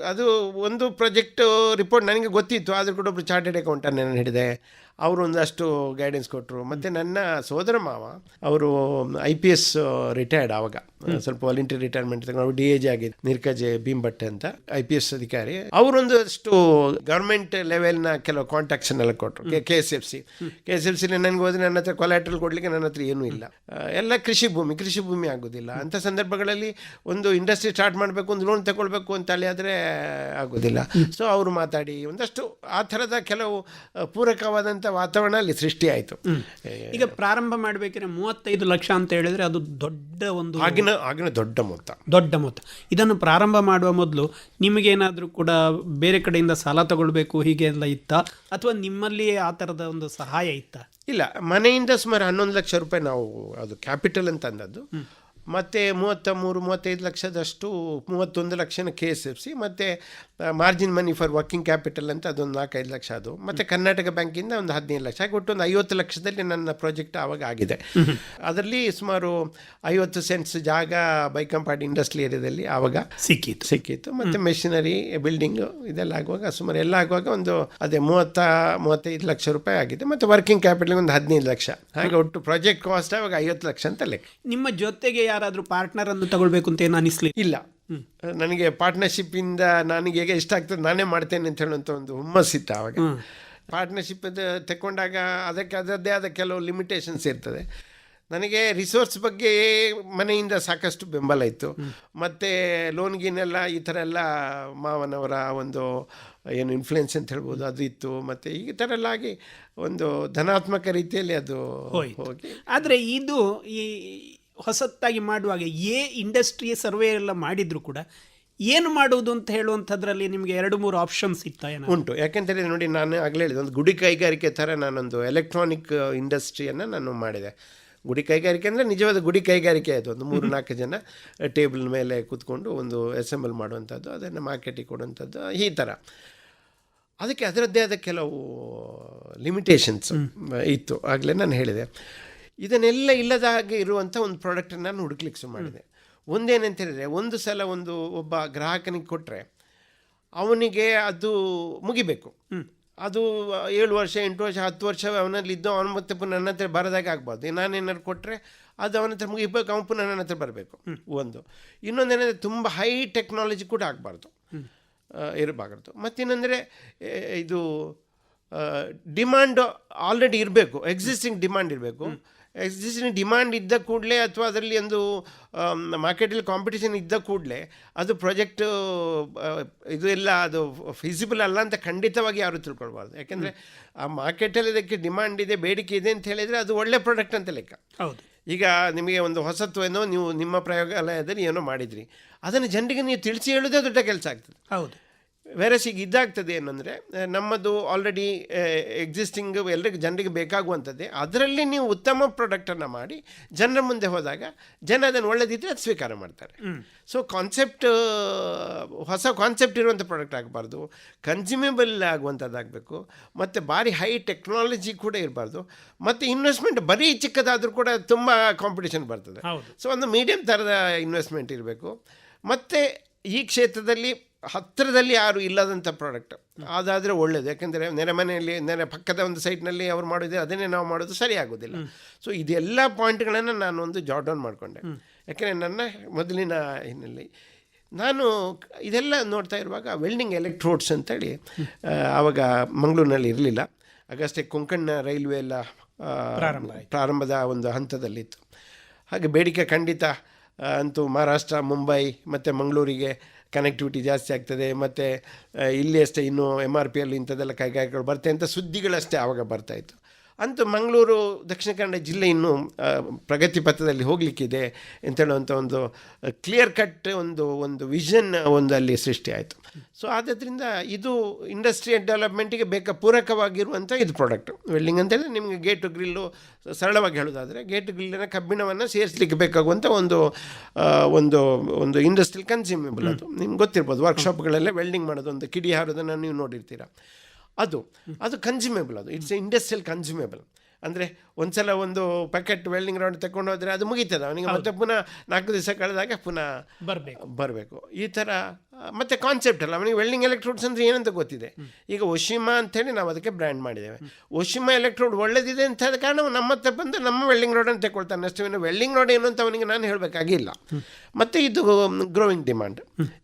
ಅದು ಒಂದು ಪ್ರಾಜೆಕ್ಟ್ ರಿಪೋರ್ಟ್ ನನಗೆ ಗೊತ್ತಿತ್ತು ಆದರೂ ಕೂಡ ಒಬ್ಬರು ಚಾರ್ಟೆಡ್ ಅಕೌಂಟನ್ನು ನಾನು ಹಿಡಿದೆ. ಅವರು ಒಂದಷ್ಟು ಗೈಡೆನ್ಸ್ ಕೊಟ್ಟರು ಮತ್ತು ನನ್ನ ಸೋದರ ಮಾವ ಅವರು ಐ ಪಿ ಎಸ್ ರಿಟೈರ್ಡ್ ಆವಾಗ. ಸ್ವಲ್ಪ ವಾಲಂಟಿಯರ್ ರಿಟೈರ್ಮೆಂಟ್ ತಗೊಂಡು ಡಿ ಎ ಜಿ ಆಗಿದೆ ನಿರ್ಕಜೆ ಭೀಮ್ಭಟ್ ಅಂತ ಐ ಪಿ ಎಸ್ ಅಧಿಕಾರಿ. ಅವರೊಂದಷ್ಟು ಗೌರ್ಮೆಂಟ್ ಲೆವೆಲ್ನ ಕೆಲವು ಕಾಂಟ್ಯಾಕ್ಟ್ಸ್ ಎಲ್ಲ ಕೊಟ್ಟರು K S F C K S F C ನನಗೆ ಹೋದ್ರೆ ನನ್ನ ಹತ್ರ ಕೊಲಾಟ್ರಲ್ ಕೊಡಲಿಕ್ಕೆ ನನ್ನ ಹತ್ರ ಏನೂ ಇಲ್ಲ. ಎಲ್ಲ ಕೃಷಿ ಭೂಮಿ ಕೃಷಿ ಭೂಮಿ ಆಗೋದಿಲ್ಲ. ಅಂಥ ಸಂದರ್ಭಗಳಲ್ಲಿ ಒಂದು ಇಂಡಸ್ಟ್ರಿ ಸ್ಟಾರ್ಟ್ ಮಾಡಬೇಕು ಒಂದು ಲೋನ್ ತಗೊಳ್ಬೇಕು ಅಂತ ಹೇಳಿ ಆದರೆ ಆಗೋದಿಲ್ಲ. ಸೊ ಅವರು ಮಾತಾಡಿ ಒಂದಷ್ಟು ಆ ಥರದ ಕೆಲವು ಪೂರಕವಾದಂಥ ವಾತಾವರಣ ಅಲ್ಲಿ ಸೃಷ್ಟಿಯಾಯಿತು ಈಗ ಪ್ರಾರಂಭ ಮಾಡಬೇಕಿದ್ರೆ ಮೂವತ್ತೈದು ಲಕ್ಷ ಅಂತ ಹೇಳಿದ್ರೆ ಅದು ದೊಡ್ಡ ಒಂದು ಆಗಿನ ಆಗಿನ ದೊಡ್ಡ ಮೊತ್ತ. ದೊಡ್ಡ ಮೊತ್ತ. ಇದನ್ನು ಪ್ರಾರಂಭ ಮಾಡುವ ಮೊದಲು ನಿಮಗೇನಾದರೂ ಕೂಡ ಬೇರೆ ಕಡೆಯಿಂದ ಸಾಲ ತಗೊಳ್ಬೇಕು ಹೀಗೆ ಎಲ್ಲ ಇತ್ತಾ? ಅಥವಾ ನಿಮ್ಮಲ್ಲಿಯೇ ಆ ಥರದ ಒಂದು ಸಹಾಯ ಇತ್ತಾ? ಇಲ್ಲ ಮನೆಯಿಂದ ಸುಮಾರು ಹನ್ನೊಂದು ಲಕ್ಷ ರೂಪಾಯಿ ನಾವು ಅದು ಕ್ಯಾಪಿಟಲ್ ಅಂತ ಅಂದದ್ದು. ಮತ್ತು ಮೂವತ್ತ ಮೂರು ಮೂವತ್ತೈದು ಲಕ್ಷದಷ್ಟು ಮೂವತ್ತೊಂದು ಲಕ್ಷನ ಕೆ ಎಸ್ ಎಫ್ ಸಿ ಮತ್ತು margin money for working capital ಅಂತ ಅದೊಂದು ನಾಲ್ಕೈದು ಲಕ್ಷ ಅದು. ಮತ್ತು ಕರ್ನಾಟಕ ಬ್ಯಾಂಕಿಂದ ಒಂದು ಹದಿನೈದು ಲಕ್ಷ. ಹಾಗೆ ಒಟ್ಟು ಒಂದು ಐವತ್ತು ಲಕ್ಷದಲ್ಲಿ ನನ್ನ ಪ್ರಾಜೆಕ್ಟ್ ಆವಾಗ ಆಗಿದೆ. ಅದರಲ್ಲಿ ಸುಮಾರು ಐವತ್ತು ಸೆಂಟ್ಸ್ ಜಾಗ ಬೈಕಂಪಾಡಿ ಇಂಡಸ್ಟ್ರಿ ಏರಿಯಾದಲ್ಲಿ ಆವಾಗ ಸಿಕ್ಕಿತ್ತು. ಸಿಕ್ಕಿತ್ತು. ಮತ್ತು ಮೆಷಿನರಿ ಬಿಲ್ಡಿಂಗು ಇದೆಲ್ಲ ಆಗುವಾಗ ಸುಮಾರು ಎಲ್ಲ ಆಗುವಾಗ ಒಂದು ಅದೇ ಮೂವತ್ತ ಮೂವತ್ತೈದು ಲಕ್ಷ ರೂಪಾಯಿ ಆಗಿದೆ. ಮತ್ತು ವರ್ಕಿಂಗ್ ಕ್ಯಾಪಿಟಲ್ಗೆ ಒಂದು ಹದಿನೈದು ಲಕ್ಷ. ಹಾಗೆ ಒಟ್ಟು ಪ್ರಾಜೆಕ್ಟ್ ಕಾಸ್ಟ್ ಆವಾಗ ಐವತ್ತು ಲಕ್ಷ ಅಂತ ಲೆಕ್ಕ. ನಿಮ್ಮ ಜೊತೆಗೆ ಯಾರಾದರೂ ಪಾರ್ಟ್ನರ್ ಅನ್ನು ತಗೊಳ್ಬೇಕು ಅಂತ ಏನು ಅನಿಸ್ಲಿ ಇಲ್ಲ. ನನಗೆ ಪಾರ್ಟ್ನರ್ಶಿಪ್ಪಿಂದ ನನಗೆ ಹೇಗೆ ಇಷ್ಟ ಆಗ್ತದೆ ನಾನೇ ಮಾಡ್ತೇನೆ ಅಂತ ಹೇಳುವಂಥ ಒಂದು ಹುಮ್ಮಸ್ಸಿತ್ತು ಆವಾಗ. ಪಾರ್ಟ್ನರ್ಶಿಪ್ ತಗೊಂಡಾಗ ಅದಕ್ಕೆ ಅದರದ್ದೇ ಆದ ಕೆಲವು ಲಿಮಿಟೇಷನ್ಸ್ ಇರ್ತದೆ. ನನಗೆ ರಿಸೋರ್ಸ್ ಬಗ್ಗೆ ಮನೆಯಿಂದ ಸಾಕಷ್ಟು ಬೆಂಬಲ ಇತ್ತು. ಮತ್ತು ಲೋನ್ ಗೀನೆಲ್ಲ ಈ ಥರ ಎಲ್ಲ ಮಾವನವರ ಒಂದು ಏನು ಇನ್ಫ್ಲುಯೆನ್ಸ್ ಅಂತ ಹೇಳ್ಬೋದು ಅದು ಇತ್ತು. ಮತ್ತು ಈ ಥರ ಎಲ್ಲ ಆಗಿ ಒಂದು ಧನಾತ್ಮಕ ರೀತಿಯಲ್ಲಿ ಅದು ಹೋಯ್ತು. ಹೋಗಿ. ಆದರೆ ಇದು ಈ ಹೊಸತ್ತಾಗಿ ಮಾಡುವಾಗ ಏ ಇಂಡಸ್ಟ್ರಿ ಸರ್ವೆ ಎಲ್ಲ ಮಾಡಿದ್ರು ಕೂಡ ಏನು ಮಾಡುವುದು ಅಂತ ಹೇಳುವಂಥದ್ರಲ್ಲಿ ನಿಮಗೆ ಎರಡು ಮೂರು ಆಪ್ಷನ್ಸ್ ಇತ್ತಾ ಏನೋ? ಉಂಟು. ಯಾಕೆಂತೇಳಿ ನೋಡಿ ನಾನು ಆಗಲೇ ಹೇಳಿದೆ ಒಂದು ಗುಡಿ ಕೈಗಾರಿಕೆ ಥರ ನಾನೊಂದು ಎಲೆಕ್ಟ್ರಾನಿಕ್ ಇಂಡಸ್ಟ್ರಿಯನ್ನು ನಾನು ಮಾಡಿದೆ. ಗುಡಿ ಕೈಗಾರಿಕೆ ಅಂದರೆ ನಿಜವಾದ ಗುಡಿ ಕೈಗಾರಿಕೆ ಅದು. ಒಂದು ಮೂರು ನಾಲ್ಕು ಜನ ಟೇಬಲ್ ಮೇಲೆ ಕೂತ್ಕೊಂಡು ಒಂದು ಅಸೆಂಬಲ್ ಮಾಡುವಂಥದ್ದು ಅದನ್ನು ಮಾರ್ಕೆಟಿಗೆ ಕೊಡುವಂಥದ್ದು ಈ ಥರ. ಅದಕ್ಕೆ ಅದರದ್ದೇ ಆದ ಕೆಲವು ಲಿಮಿಟೇಷನ್ಸ್ ಇತ್ತು. ಆಗಲೇ ನಾನು ಹೇಳಿದೆ. ಇದನ್ನೆಲ್ಲ ಇಲ್ಲದ ಹಾಗೆ ಇರುವಂಥ ಒಂದು ಪ್ರಾಡಕ್ಟನ್ನು ನಾನು ಹುಡುಕ್ಲಿಕ್ಕೆ ಶುರು ಮಾಡಿದೆ. ಒಂದೇನಂತ ಹೇಳಿದರೆ ಒಂದು ಸಲ ಒಂದು ಒಬ್ಬ ಗ್ರಾಹಕನಿಗೆ ಕೊಟ್ಟರೆ ಅವನಿಗೆ ಅದು ಮುಗಿಬೇಕು. ಅದು ಏಳು ವರ್ಷ ಎಂಟು ವರ್ಷ ಹತ್ತು ವರ್ಷ ಅವನಲ್ಲಿ ಇದ್ದು ಅವನು ಮತ್ತೆ ಪುನಃ ನನ್ನ ಹತ್ರ ಬರೋದಾಗೆ ಆಗ್ಬಾರ್ದು. ನಾನೇನಾದ್ರು ಕೊಟ್ಟರೆ ಅದು ಅವನ ಹತ್ರ ಮುಗಿಬೇಕು ಅವನು ಪುನಃ ನನ್ನ ಹತ್ರ ಬರಬೇಕು. ಒಂದು. ಇನ್ನೊಂದೇನೆಂದರೆ ತುಂಬ ಹೈ ಟೆಕ್ನಾಲಜಿ ಕೂಡ ಆಗಬಾರ್ದು. ಇರಬಾರ್ದು. ಮತ್ತಿನ್ನಂದರೆ ಇದು ಡಿಮ್ಯಾಂಡ್ ಆಲ್ರೆಡಿ ಇರಬೇಕು ಎಕ್ಸಿಸ್ಟಿಂಗ್ ಡಿಮ್ಯಾಂಡ್ ಇರಬೇಕು. ಎಕ್ಸಿಸ್ಟಿಂಗ್ ಡಿಮ್ಯಾಂಡ್ ಇದ್ದ ಕೂಡಲೇ ಅಥವಾ ಅದರಲ್ಲಿ ಒಂದು ಮಾರ್ಕೆಟಲ್ಲಿ ಕಾಂಪಿಟೇಷನ್ ಇದ್ದ ಕೂಡಲೇ ಅದು ಪ್ರಾಜೆಕ್ಟ್ ಇದು ಎಲ್ಲ ಅದು ಫಿಸಿಬಲ್ ಅಲ್ಲ ಅಂತ ಖಂಡಿತವಾಗಿ ಯಾರು ತಿಳ್ಕೊಳ್ಬಾರ್ದು. ಯಾಕೆಂದರೆ ಆ ಮಾರ್ಕೆಟಲ್ಲಿ ಇದಕ್ಕೆ ಡಿಮ್ಯಾಂಡ್ ಇದೆ ಬೇಡಿಕೆ ಇದೆ ಅಂತ ಹೇಳಿದರೆ ಅದು ಒಳ್ಳೆ ಪ್ರಾಡಕ್ಟ್ ಅಂತ ಲೆಕ್ಕ. ಹೌದು. ಈಗ ನಿಮಗೆ ಒಂದು ಹೊಸತ್ವ ಏನೋ ನೀವು ನಿಮ್ಮ ಪ್ರಯೋಗಾಲಯದಲ್ಲಿ ಏನೋ ಮಾಡಿದ್ರಿ. ಅದನ್ನು ಜನರಿಗೆ ನೀವು ತಿಳಿಸಿ ಹೇಳೋದೇ ದೊಡ್ಡ ಕೆಲಸ ಆಗ್ತದೆ. ಹೌದು. ವೆರಸ್ ಈಗ ಇದಾಗ್ತದೆ ಏನಂದರೆ ನಮ್ಮದು ಆಲ್ರೆಡಿ ಎಕ್ಸಿಸ್ಟಿಂಗ್ ಎಲ್ಲರಿಗೂ ಜನರಿಗೆ ಬೇಕಾಗುವಂಥದ್ದೇ ಅದರಲ್ಲಿ ನೀವು ಉತ್ತಮ ಪ್ರಾಡಕ್ಟನ್ನು ಮಾಡಿ ಜನರ ಮುಂದೆ ಹೋದಾಗ ಜನ ಅದನ್ನು ಒಳ್ಳೆದಿದ್ದರೆ ಅದು ಸ್ವೀಕಾರ ಮಾಡ್ತಾರೆ. ಸೊ ಕಾನ್ಸೆಪ್ಟ್ ಹೊಸ ಕಾನ್ಸೆಪ್ಟ್ ಇರುವಂಥ ಪ್ರಾಡಕ್ಟ್ ಆಗಬಾರ್ದು ಕನ್ಸ್ಯೂಮೇಬಲ್ ಆಗುವಂಥದ್ದಾಗಬೇಕು ಮತ್ತು ಭಾರಿ ಹೈ ಟೆಕ್ನಾಲಜಿ ಕೂಡ ಇರಬಾರ್ದು ಮತ್ತು ಇನ್ವೆಸ್ಟ್ಮೆಂಟ್ ಬರೀ ಚಿಕ್ಕದಾದರೂ ಕೂಡ ತುಂಬ ಕಾಂಪಿಟೇಷನ್ ಬರ್ತದೆ. ಸೊ ಒಂದು ಮೀಡಿಯಂ ಥರದ ಇನ್ವೆಸ್ಟ್ಮೆಂಟ್ ಇರಬೇಕು. ಮತ್ತು ಈ ಕ್ಷೇತ್ರದಲ್ಲಿ ಹತ್ತಿರದಲ್ಲಿ ಯಾರು ಇಲ್ಲದಂಥ ಪ್ರಾಡಕ್ಟ್ ಅದಾದರೆ ಒಳ್ಳೆಯದು ಯಾಕೆಂದರೆ ನೆರೆ ಮನೆಯಲ್ಲಿ ನೆರೆ ಪಕ್ಕದ ಒಂದು ಸೈಟ್ನಲ್ಲಿ ಅವ್ರು ಮಾಡೋದೇ ಅದನ್ನೇ ನಾವು ಮಾಡೋದು ಸರಿ ಆಗೋದಿಲ್ಲ ಸೊ ಇದೆಲ್ಲ ಪಾಯಿಂಟ್ಗಳನ್ನು ನಾನು ಒಂದು ಜಾಟ್ ಡೌನ್ ಮಾಡಿಕೊಂಡೆ. ಯಾಕೆಂದರೆ ನನ್ನ ಮೊದಲಿನ ಹಿನ್ನೆಲೆ. ನಾನು ಇದೆಲ್ಲ ನೋಡ್ತಾ ಇರುವಾಗ ವೆಲ್ಡಿಂಗ್ ಎಲೆಕ್ಟ್ರೋಡ್ಸ್ ಅಂತೇಳಿ ಆವಾಗ ಮಂಗಳೂರಿನಲ್ಲಿ ಇರಲಿಲ್ಲ. ಆಗಷ್ಟೇ ಕೊಂಕಣ್ಣ ರೈಲ್ವೆ ಎಲ್ಲ ಪ್ರಾರಂಭದ ಒಂದು ಹಂತದಲ್ಲಿತ್ತು. ಹಾಗೆ ಬೇಡಿಕೆ ಖಂಡಿತ ಅಂತೂ ಮಹಾರಾಷ್ಟ್ರ ಮುಂಬೈ ಮತ್ತು ಮಂಗಳೂರಿಗೆ ಕನೆಕ್ಟಿವಿಟಿ ಜಾಸ್ತಿ ಆಗ್ತದೆ, ಮತ್ತು ಇಲ್ಲಿ ಅಷ್ಟೇ ಇನ್ನೂ ಎಂ ಆರ್ ಪಿ ಅಲ್ಲಿ ಇಂಥದ್ದೆಲ್ಲ ಕೈಗಾರಿಕೆಗಳು ಬರ್ತವೆ ಅಂತ ಸುದ್ದಿಗಳಷ್ಟೇ ಆವಾಗ ಬರ್ತಾಯಿತ್ತು ಅಂತೂ ಮಂಗಳೂರು, ದಕ್ಷಿಣ ಕನ್ನಡ ಜಿಲ್ಲೆ ಇನ್ನೂ ಪ್ರಗತಿ ಪಥದಲ್ಲಿ ಹೋಗಲಿಕ್ಕಿದೆ ಅಂತ ಹೇಳುವಂಥ ಒಂದು ಕ್ಲಿಯರ್ ಕಟ್ ಒಂದು ಒಂದು ವಿಷನ್ ಒಂದು ಅಲ್ಲಿ ಸೃಷ್ಟಿ ಆಯಿತು. ಸೊ ಆದ್ದರಿಂದ ಇದು ಇಂಡಸ್ಟ್ರಿಯಲ್ ಡೆವಲಪ್ಮೆಂಟಿಗೆ ಬೇಕಾ ಪೂರಕವಾಗಿರುವಂಥ ಇದು ಪ್ರಾಡಕ್ಟ್ ವೆಲ್ಡಿಂಗ್ ಅಂತೇಳಿದ್ರೆ ನಿಮಗೆ ಗೇಟು ಗ್ರಿಲ್ಲು ಸರಳವಾಗಿ ಹೇಳೋದಾದರೆ ಗೇಟು ಗ್ರಿಲ್ಲಿನ ಕಬ್ಬಿಣವನ್ನು ಸೇರಿಸಲಿಕ್ಕೆ ಬೇಕಾಗುವಂಥ ಒಂದು ಒಂದು ಒಂದು ಇಂಡಸ್ಟ್ರಿಯಲ್ ಕನ್ಸ್ಯೂಮೇಬಲ್ ಅದು. ನಿಮ್ಗೆ ಗೊತ್ತಿರ್ಬೋದು ವರ್ಕ್ಶಾಪ್ಗಳಲ್ಲೇ ವೆಲ್ಡಿಂಗ್ ಮಾಡೋದು ಒಂದು ಕಿಡಿ ಹಾರೋದನ್ನು ನೀವು ನೋಡಿರ್ತೀರ. ಅದು. ಅದು ಕನ್ಸ್ಯೂಮೇಬಲ್ ಅದು. ಇಟ್ಸ್ ಇಂಡಸ್ಟ್ರಿಯಲ್ ಕನ್ಸ್ಯೂಮೇಬಲ್ ಅಂದರೆ ಒಂದ್ಸಲ ಒಂದು ಪ್ಯಾಕೆಟ್ ವೆಲ್ಡಿಂಗ್ ರೌಂಡ್ ತಗೊಂಡು ಹೋದರೆ ಅದು ಮುಗೀತದೆ? ಅವನಿಗೆ ಮತ್ತೆ ಪುನಃ ನಾಲ್ಕು ದಿವಸ ಕಳೆದಾಗ ಪುನಃ ಬರಬೇಕು. ಬರಬೇಕು. ಈ ಥರ ಮತ್ತೆ ಕಾನ್ಸೆಪ್ಟ್ ಅಲ್ಲ. ಅವನಿಗೆ ವೆಲ್ಡಿಂಗ್ ಎಲೆಕ್ಟ್ರೋಡ್ಸ್ ಅಂದರೆ ಏನಂತ ಗೊತ್ತಿದೆ? ಈಗ ಒಶಿಮಾ ಅಂತೇಳಿ ನಾವು ಅದಕ್ಕೆ ಬ್ರ್ಯಾಂಡ್ ಮಾಡಿದ್ದೇವೆ. ಒಶಿಮಾ ಎಲೆಕ್ಟ್ರೋಡ್ ಒಳ್ಳೆದಿದೆ ಅಂತ ಆದ ಕಾರಣ ನಮ್ಮ ಹತ್ರ ಬಂದು ನಮ್ಮ ವೆಲ್ಡಿಂಗ್ ರೋಡನ್ನು ತಗೊಳ್ತಾನೆ. ಅಷ್ಟೇ ಇನ್ನು ವೆಲ್ಡಿಂಗ್ ರೋಡ್ ಏನು ಅಂತ ಅವನಿಗೆ ನಾನು ಹೇಳಬೇಕಾಗಿಲ್ಲ. ಮತ್ತು ಇದು ಗ್ರೋವಿಂಗ್ ಡಿಮ್ಯಾಂಡ್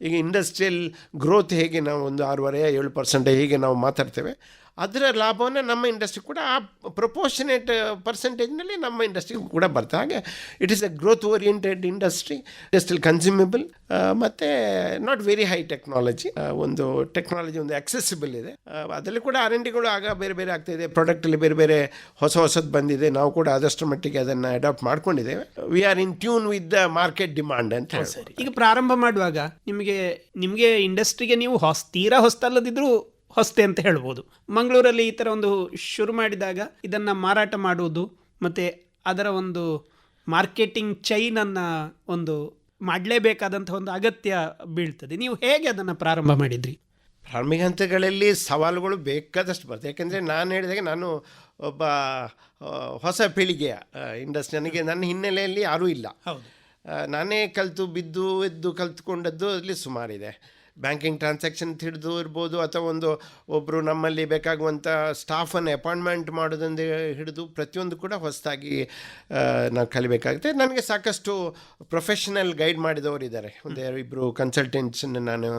ಈಗ ಇಂಡಸ್ಟ್ರಿಯಲ್ ಗ್ರೋತ್ ಹೇಗೆ ನಾವು ಒಂದು ಆರೂವರೆ ಏಳು ಪರ್ಸೆಂಟ್ ಹೀಗೆ ನಾವು ಮಾತಾಡ್ತೇವೆ? ಅದರ ಲಾಭವನ್ನು ನಮ್ಮ ಇಂಡಸ್ಟ್ರಿ ಕೂಡ ಆ ಪ್ರೊಪೋರ್ಷನೇಟ್ ಪರ್ಸೆಂಟೇಜ್ನಲ್ಲಿ ನಮ್ಮ ಇಂಡಸ್ಟ್ರಿ ಕೂಡ ಬರ್ತದೆ ಹಾಗೆ it is a growth oriented industry industrial consumable ಮತ್ತು ನಾಟ್ ವೆರಿ ಹೈ ಟೆಕ್ನಾಲಜಿ ಒಂದು ಟೆಕ್ನಾಲಜಿ ಒಂದು ಅಕ್ಸೆಸಿಬಲ್ ಇದೆ. ಅದರಲ್ಲಿ ಕೂಡ ಆರ್ ಎನ್ ಡಿಗಳು ಆಗ ಬೇರೆ ಬೇರೆ ಆಗ್ತಾಯಿದೆ ಪ್ರಾಡಕ್ಟಲ್ಲಿ ಬೇರೆ ಬೇರೆ ಹೊಸ ಹೊಸದು ಬಂದಿದೆ. ನಾವು ಕೂಡ ಆದಷ್ಟು ಮಟ್ಟಿಗೆ ಅದನ್ನು adapt ಮಾಡ್ಕೊಂಡಿದ್ದೇವೆ. We are in tune with the market demand ಅಂತ ಸರಿ. ಈಗ ಪ್ರಾರಂಭ ಮಾಡುವಾಗ ನಿಮಗೆ ನಿಮಗೆ ಇಂಡಸ್ಟ್ರಿಗೆ ನೀವು ಹೊಸ ತೀರಾ ಹೊಸ್ತಲ್ಲದಿದ್ರೂ ಹೊಸ್ತೆ ಅಂತ ಹೇಳ್ಬೋದು. ಮಂಗಳೂರಲ್ಲಿ ಈ ಥರ ಒಂದು ಶುರು ಮಾಡಿದಾಗ ಇದನ್ನು ಮಾರಾಟ ಮಾಡುವುದು ಮತ್ತು ಅದರ ಒಂದು ಮಾರ್ಕೆಟಿಂಗ್ ಚೈನನ್ನು ಒಂದು ಮಾಡಲೇಬೇಕಾದಂಥ ಒಂದು ಅಗತ್ಯ ಬೀಳ್ತದೆ. ನೀವು ಹೇಗೆ ಅದನ್ನು ಪ್ರಾರಂಭ ಮಾಡಿದ್ರಿ? ಪ್ರಾರಂಭಿಕ ಹಂತಗಳಲ್ಲಿ ಸವಾಲುಗಳು ಬೇಕಾದಷ್ಟು ಬರ್ತದೆ ಯಾಕೆಂದರೆ ನಾನು ಹೇಳಿದಾಗ ನಾನು ಒಬ್ಬ ಹೊಸ ಪೀಳಿಗೆಯ ಇಂಡಸ್ಟ್ರಿ ನನಗೆ ನನ್ನ ಹಿನ್ನೆಲೆಯಲ್ಲಿ ಯಾರೂ ಇಲ್ಲ. ಹೌದು. ನಾನೇ ಕಲಿತು ಬಿದ್ದು ಎದ್ದು ಕಲ್ತ್ಕೊಂಡದ್ದು ಅಲ್ಲಿ ಸುಮಾರಿದೆ. ಬ್ಯಾಂಕಿಂಗ್ ಟ್ರಾನ್ಸಾಕ್ಷನ್ ಹಿಡಿದು ಇರ್ಬೋದು ಅಥವಾ ಒಂದು ಒಬ್ಬರು ನಮ್ಮಲ್ಲಿ ಬೇಕಾಗುವಂಥ ಸ್ಟಾಫನ್ನು ಅಪಾಯಿಂಟ್ಮೆಂಟ್ ಮಾಡೋದಂದು ಹಿಡಿದು ಪ್ರತಿಯೊಂದು ಕೂಡ ಹೊಸದಾಗಿ ನಾವು ಕಲಿಬೇಕಾಗುತ್ತೆ. ನನಗೆ ಸಾಕಷ್ಟು ಪ್ರೊಫೆಷನಲ್ ಗೈಡ್ ಮಾಡಿದವರು ಇದ್ದಾರೆ. ಒಂದು ಇಬ್ಬರು ಕನ್ಸಲ್ಟೆಂಟ್ಸನ್ನು ನಾನು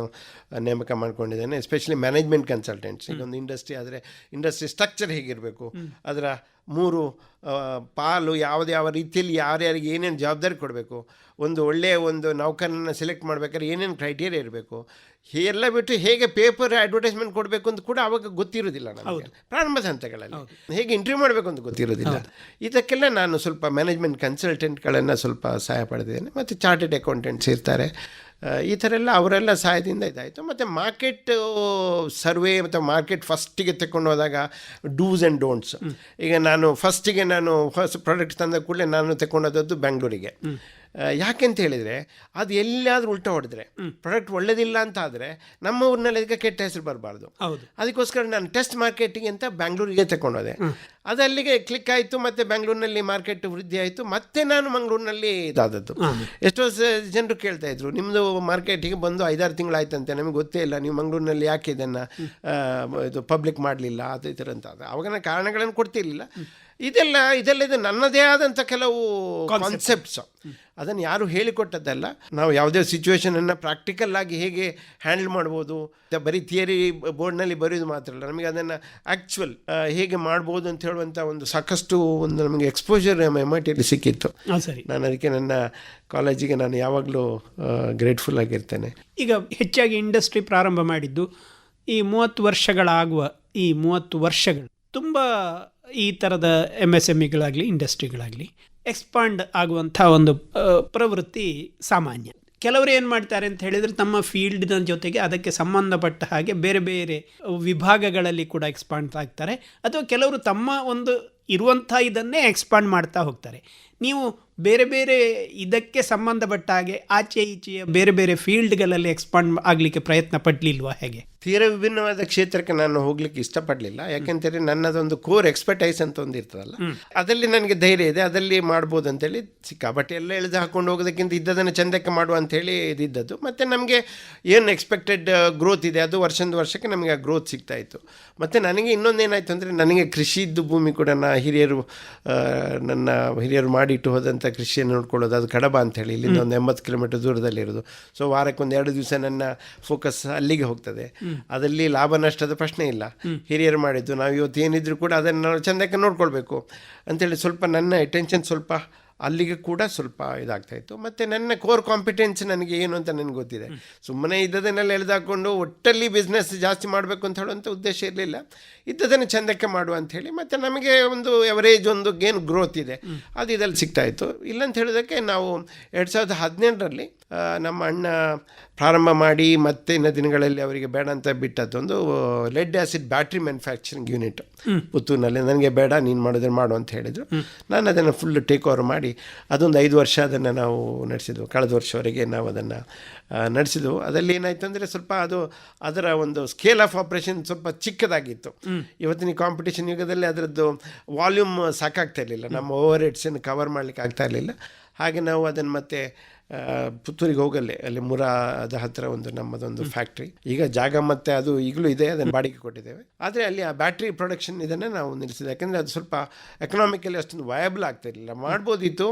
ನೇಮಕ ಮಾಡ್ಕೊಂಡಿದ್ದೇನೆ. Especially management consultants. ಇದೊಂದು ಇಂಡಸ್ಟ್ರಿ ಆದರೆ ಇಂಡಸ್ಟ್ರಿ ಸ್ಟ್ರಕ್ಚರ್ ಹೇಗಿರಬೇಕು? ಅದರ ಮೂರು ಪಾಲು ಯಾವ್ದು ಯಾವ ರೀತಿಯಲ್ಲಿ ಯಾರ್ಯಾರಿಗೆ ಏನೇನು ಜವಾಬ್ದಾರಿ ಕೊಡಬೇಕು? ಒಂದು ಒಳ್ಳೆಯ ಒಂದು ನೌಕರನ್ನು ಸೆಲೆಕ್ಟ್ ಮಾಡ್ಬೇಕಾದ್ರೆ ಏನೇನು ಕ್ರೈಟೀರಿಯಾ ಇರಬೇಕು? ಎಲ್ಲ ಬಿಟ್ಟು ಹೇಗೆ ಪೇಪರ್ ಅಡ್ವರ್ಟೈಸ್ಮೆಂಟ್ ಕೊಡಬೇಕು ಅಂತ ಕೂಡ ಅವಾಗ ಗೊತ್ತಿರೋದಿಲ್ಲ ನಮಗೆ. ಪ್ರಾರಂಭ ಹಂತಗಳಲ್ಲಿ. ಹೇಗೆ ಇಂಟರ್ವ್ಯೂ ಮಾಡಬೇಕು ಅಂತ ಗೊತ್ತಿರೋದಿಲ್ಲ. ಇದಕ್ಕೆಲ್ಲ ನಾನು ಸ್ವಲ್ಪ ಮ್ಯಾನೇಜ್ಮೆಂಟ್ ಕನ್ಸಲ್ಟೆಂಟ್ಗಳನ್ನು ಸ್ವಲ್ಪ ಸಹಾಯ ಪಡೆದಿದ್ದೇನೆ. ಮತ್ತು ಚಾರ್ಟೆಡ್ ಅಕೌಂಟೆಂಟ್ಸ್ ಇರ್ತಾರೆ ಈ ಥರ ಎಲ್ಲ ಅವರೆಲ್ಲ ಸಹಾಯದಿಂದ ಇದಾಯಿತು. ಮತ್ತು ಮಾರ್ಕೆಟ್ ಸರ್ವೆ ಮತ್ತು ಮಾರ್ಕೆಟ್ ಫಸ್ಟಿಗೆ ತಗೊಂಡು ಹೋದಾಗ ಡೂಸ್ ಆ್ಯಂಡ್ ಡೋಂಟ್ಸ್ ಈಗ ನಾನು ಫಸ್ಟಿಗೆ ನಾನು ಹೊಸ ಪ್ರಾಡಕ್ಟ್ ತಂದ ಕೂಡಲೇ ನಾನು ತಗೊಂಡೋದದ್ದು ಬೆಂಗಳೂರಿಗೆ ಯಾಕೆಂತ ಹೇಳಿದರೆ ಅದು ಎಲ್ಲಿಯಾದರೂ ಉಲ್ಟ ಹೊಡೆದ್ರೆ ಪ್ರಾಡಕ್ಟ್ ಒಳ್ಳೇದಿಲ್ಲ ಅಂತ ಆದರೆ ನಮ್ಮ ಊರಿನಲ್ಲಿ ಅದಕ್ಕೆ ಕೆಟ್ಟ ಹೆಸರು ಬರಬಾರ್ದು. ಹೌದು. ಅದಕ್ಕೋಸ್ಕರ ನಾನು ಟೆಸ್ಟ್ ಮಾರ್ಕೆಟಿಂಗ್ ಅಂತ ಬ್ಯಾಂಗ್ಳೂರಿಗೆ ತಗೊಂಡೋದೆ ಅದು ಅಲ್ಲಿಗೆ ಕ್ಲಿಕ್ ಆಯಿತು ಮತ್ತು ಬ್ಯಾಂಗ್ಳೂರಿನಲ್ಲಿ ಮಾರ್ಕೆಟ್ ವೃದ್ಧಿ ಆಯಿತು ಮತ್ತೆ ನಾನು ಮಂಗಳೂರಿನಲ್ಲಿ ಇದಾದದ್ದು. ಎಷ್ಟೋ ಜನರು ಕೇಳ್ತಾ ಇದ್ರು ನಿಮ್ಮದು ಮಾರ್ಕೆಟಿಗೆ ಬಂದು ಐದಾರು ತಿಂಗಳಾಯ್ತಂತೆ ನಮಗೆ ಗೊತ್ತೇ ಇಲ್ಲ ನೀವು ಮಂಗಳೂರಿನಲ್ಲಿ ಯಾಕೆ ಇದನ್ನು ಇದು ಪಬ್ಲಿಕ್ ಮಾಡಲಿಲ್ಲ ಅದು ಈ ಥರ ಅಂತ ಆವಾಗ ನಾನು ಕಾರಣಗಳನ್ನು ಕೊಡ್ತಿರ್ಲಿಲ್ಲ. ಇದೆಲ್ಲ ಇದೆಲ್ಲ ಇದು ನನ್ನದೇ ಆದಂಥ ಕೆಲವು ಕಾನ್ಸೆಪ್ಟ್ಸ್ ಅದನ್ನು ಯಾರು ಹೇಳಿಕೊಟ್ಟದ್ದಲ್ಲ. ನಾವು ಯಾವುದೇ ಸಿಚುವೇಶನನ್ನು ಪ್ರಾಕ್ಟಿಕಲ್ ಆಗಿ ಹೇಗೆ ಹ್ಯಾಂಡಲ್ ಮಾಡ್ಬೋದು. ಬರೀ ಥಿಯರಿ ಬೋರ್ಡ್ನಲ್ಲಿ ಬರೆಯೋದು ಮಾತ್ರ ಅಲ್ಲ ನಮಗೆ ಅದನ್ನು ಆ್ಯಕ್ಚುವಲ್ ಹೇಗೆ ಮಾಡ್ಬೋದು ಅಂತ ಹೇಳುವಂಥ ಒಂದು ಸಾಕಷ್ಟು ಒಂದು ನಮಗೆ ಎಕ್ಸ್ಪೋಜರ್ ಎಂ ಐ ಟಿಯಲ್ಲಿ ಸಿಕ್ಕಿತ್ತು. ನಾನು ಅದಕ್ಕೆ ನನ್ನ ಕಾಲೇಜಿಗೆ ನಾನು ಯಾವಾಗಲೂ ಗ್ರೇಟ್ಫುಲ್ ಆಗಿರ್ತೇನೆ. ಈಗ ಹೆಚ್ಚಾಗಿ ಇಂಡಸ್ಟ್ರಿ ಪ್ರಾರಂಭ ಮಾಡಿದ್ದು ಈ ಮೂವತ್ತು ವರ್ಷಗಳಾಗುವ ಈ ಮೂವತ್ತು ವರ್ಷಗಳು ತುಂಬ ಈ ಥರದ ಎಂ ಎಸ್ ಎಂ ಇಗಳಾಗಲಿ ಇಂಡಸ್ಟ್ರಿಗಳಾಗಲಿ, ಎಕ್ಸ್ಪಾಂಡ್ ಆಗುವಂಥ ಒಂದು ಪ್ರವೃತ್ತಿ ಸಾಮಾನ್ಯ. ಕೆಲವರು ಏನು ಮಾಡ್ತಾರೆ ಅಂತ ಹೇಳಿದರೆ ತಮ್ಮ ಫೀಲ್ಡ್ನ ಜೊತೆಗೆ ಅದಕ್ಕೆ ಸಂಬಂಧಪಟ್ಟ ಹಾಗೆ ಬೇರೆ ಬೇರೆ ವಿಭಾಗಗಳಲ್ಲಿ ಕೂಡ ಎಕ್ಸ್ಪಾಂಡ್ ಆಗ್ತಾರೆ. ಅಥವಾ ಕೆಲವರು ತಮ್ಮ ಒಂದು ಇರುವಂಥ ಇದನ್ನೇ ಎಕ್ಸ್ಪಾಂಡ್ ಮಾಡ್ತಾ ಹೋಗ್ತಾರೆ. ನೀವು ಬೇರೆ ಬೇರೆ ಇದಕ್ಕೆ ಸಂಬಂಧಪಟ್ಟ ಹಾಗೆ ಆಚೆ ಈಚೆಯ ಬೇರೆ ಬೇರೆ ಫೀಲ್ಡ್ಗಳಲ್ಲಿ ಎಕ್ಸ್ಪಾಂಡ್ ಆಗಲಿಕ್ಕೆ ಪ್ರಯತ್ನ ಪಡಲಿಲ್ವಾ ಹೇಗೆ? ತೀರ ವಿಭಿನ್ನವಾದ ಕ್ಷೇತ್ರಕ್ಕೆ ನಾನು ಹೋಗ್ಲಿಕ್ಕೆ ಇಷ್ಟಪಡಲಿಲ್ಲ. ಯಾಕೆಂತೇಳಿ ನನ್ನದೊಂದು ಕೋರ್ ಎಕ್ಸ್ಪರ್ಟೈಸ್ ಅಂತ ಒಂದು ಇರ್ತದಲ್ಲ ಅದರಲ್ಲಿ ನನಗೆ ಧೈರ್ಯ ಇದೆ ಅದರಲ್ಲಿ ಮಾಡ್ಬೋದು ಅಂತೇಳಿ ಸಿಕ್ಕಾಪಟ್ಟೆ ಎಲ್ಲ ಎಳೆದು ಹಾಕೊಂಡು ಹೋಗೋದಕ್ಕಿಂತ ಇದ್ದದನ್ನು ಚಂದಕ್ಕೆ ಮಾಡುವ ಅಂತೇಳಿ ಇದಿದ್ದದ್ದು ಮತ್ತು ನಮಗೆ ಏನು ಎಕ್ಸ್ಪೆಕ್ಟೆಡ್ ಗ್ರೋತ್ ಇದೆ ಅದು ವರ್ಷದಿಂದ ವರ್ಷಕ್ಕೆ ನಮಗೆ ಆ ಗ್ರೋತ್ ಸಿಗ್ತಾ ಇತ್ತು. ಮತ್ತು ನನಗೆ ಇನ್ನೊಂದೇನಾಯಿತು ಅಂದರೆ ನನಗೆ ಕೃಷಿ ಇದ್ದು ಭೂಮಿ ಕೂಡ ನಾ ಹಿರಿಯರು ನನ್ನ ಹಿರಿಯರು ಮಾಡಿಟ್ಟು ಹೋದಂಥ ಕೃಷಿಯನ್ನು ನೋಡ್ಕೊಳ್ಳೋದು ಅದು ಕಡಬ ಅಂತೇಳಿ ಇಲ್ಲಿಂದ ಒಂದು ಎಂಬತ್ತು ಕಿಲೋಮೀಟರ್ ದೂರದಲ್ಲಿರೋದು ಸೊ ವಾರಕ್ಕೆ ಒಂದು ಎರಡು ದಿವಸ ನನ್ನ ಫೋಕಸ್ ಅಲ್ಲಿಗೆ ಹೋಗ್ತದೆ. ಅದರಲ್ಲಿ ಲಾಭ ನಷ್ಟದ ಪ್ರಶ್ನೆ ಇಲ್ಲ. ಹಿರಿಯರು ಮಾಡಿದ್ದು ನಾವು ಇವತ್ತು ಏನಿದ್ರು ಕೂಡ ಅದನ್ನು ನಾವು ಚೆಂದಕ್ಕೆ ನೋಡ್ಕೊಳ್ಬೇಕು. ಅಂತೇಳಿ ಸ್ವಲ್ಪ ನನ್ನ ಅಟೆನ್ಷನ್ ಸ್ವಲ್ಪ ಅಲ್ಲಿಗೆ ಕೂಡ ಸ್ವಲ್ಪ ಇದಾಗ್ತಾ ಇತ್ತು. ಮತ್ತು ನನ್ನ ಕೋರ್ ಕಾಂಪಿಟೆನ್ಸ್ ನನಗೆ ಏನು ಅಂತ ನನಗೆ ಗೊತ್ತಿದೆ. ಸುಮ್ಮನೆ ಇದ್ದದನ್ನೆಲ್ಲ ಎಳೆದಾಕೊಂಡು ಒಟ್ಟಲ್ಲಿ ಬಿಸ್ನೆಸ್ ಜಾಸ್ತಿ ಮಾಡಬೇಕು ಅಂತ ಹೇಳುವಂಥ ಉದ್ದೇಶ ಇರಲಿಲ್ಲ. ಇದ್ದದನ್ನು ಚೆಂದಕ್ಕೆ ಮಾಡುವ ಅಂಥೇಳಿ ಮತ್ತು ನಮಗೆ ಒಂದು ಎವರೇಜ್ ಒಂದು ಏನು ಗ್ರೋತ್ ಇದೆ. ಅದು ಇದರಲ್ಲಿ ಸಿಗ್ತಾ ಇತ್ತು. ಇಲ್ಲಂತ ಹೇಳೋದಕ್ಕೆ ನಾವು ಎರಡು ಸಾವಿರದ ಹದಿನೆಂಟರಲ್ಲಿ ನಮ್ಮ ಅಣ್ಣ ಪ್ರಾರಂಭ ಮಾಡಿ ಮತ್ತೆ ಇನ್ನ ದಿನಗಳಲ್ಲಿ ಅವರಿಗೆ ಬೇಡ ಅಂತ ಬಿಟ್ಟದ್ದೊಂದು lead acid battery manufacturing unit ಪುತ್ತೂರಿನಲ್ಲಿ. ನನಗೆ ಬೇಡ ನೀನು ಮಾಡಿದ್ರೆ ಮಾಡು ಅಂತ ಹೇಳಿದರು. ನಾನು ಅದನ್ನು ಫುಲ್ ಟೇಕ್ ಓವರ್ ಮಾಡಿ ಅದೊಂದು ಐದು ವರ್ಷ ಅದನ್ನು ನಾವು ನಡೆಸಿದ್ವು. ಕಳೆದ ವರ್ಷವರೆಗೆ ನಾವು ಅದನ್ನು ನಡೆಸಿದ್ವು. ಅದರಲ್ಲಿ ಏನಾಯಿತು ಅಂದರೆ ಸ್ವಲ್ಪ ಅದು ಅದರ ಒಂದು ಸ್ಕೇಲ್ ಆಫ್ ಆಪ್ರೇಷನ್ ಸ್ವಲ್ಪ ಚಿಕ್ಕದಾಗಿತ್ತು. ಇವತ್ತಿನ ಕಾಂಪಿಟೇಷನ್ ಯುಗದಲ್ಲಿ ಅದರದ್ದು ವಾಲ್ಯೂಮ್ ಸಾಕಾಗ್ತಾ ಇರಲಿಲ್ಲ. ನಮ್ಮ ಓವರ್ ಹೆಡ್ಸನ್ನು ಕವರ್ ಮಾಡಲಿಕ್ಕೆ ಆಗ್ತಾ ಇರಲಿಲ್ಲ. ಹಾಗೆ ನಾವು ಅದನ್ನು ಮತ್ತೆ ಪುತ್ತೂರಿಗೆ ಹೋಗಲ್ಲಿ ಅಲ್ಲಿ ಮುರಾದ ಹತ್ತಿರ ಒಂದು ನಮ್ಮದೊಂದು ಫ್ಯಾಕ್ಟ್ರಿ ಈಗ ಜಾಗ ಮತ್ತೆ ಅದು ಈಗಲೂ ಇದೆ ಅದನ್ನು ಬಾಡಿಗೆ ಕೊಟ್ಟಿದ್ದೇವೆ. ಆದರೆ ಅಲ್ಲಿ ಆ ಬ್ಯಾಟ್ರಿ ಪ್ರೊಡಕ್ಷನ್ ಇದನ್ನು ನಾವು ನಿಲ್ಲಿಸಿದೆ ಯಾಕೆಂದರೆ ಅದು ಸ್ವಲ್ಪ ಎಕನಾಮಿಕಲಿ ಅಷ್ಟೊಂದು ವಯಬಲ್ ಆಗ್ತಾ ಇರಲಿಲ್ಲ. ಮಾಡ್ಬೋದಿತ್ತು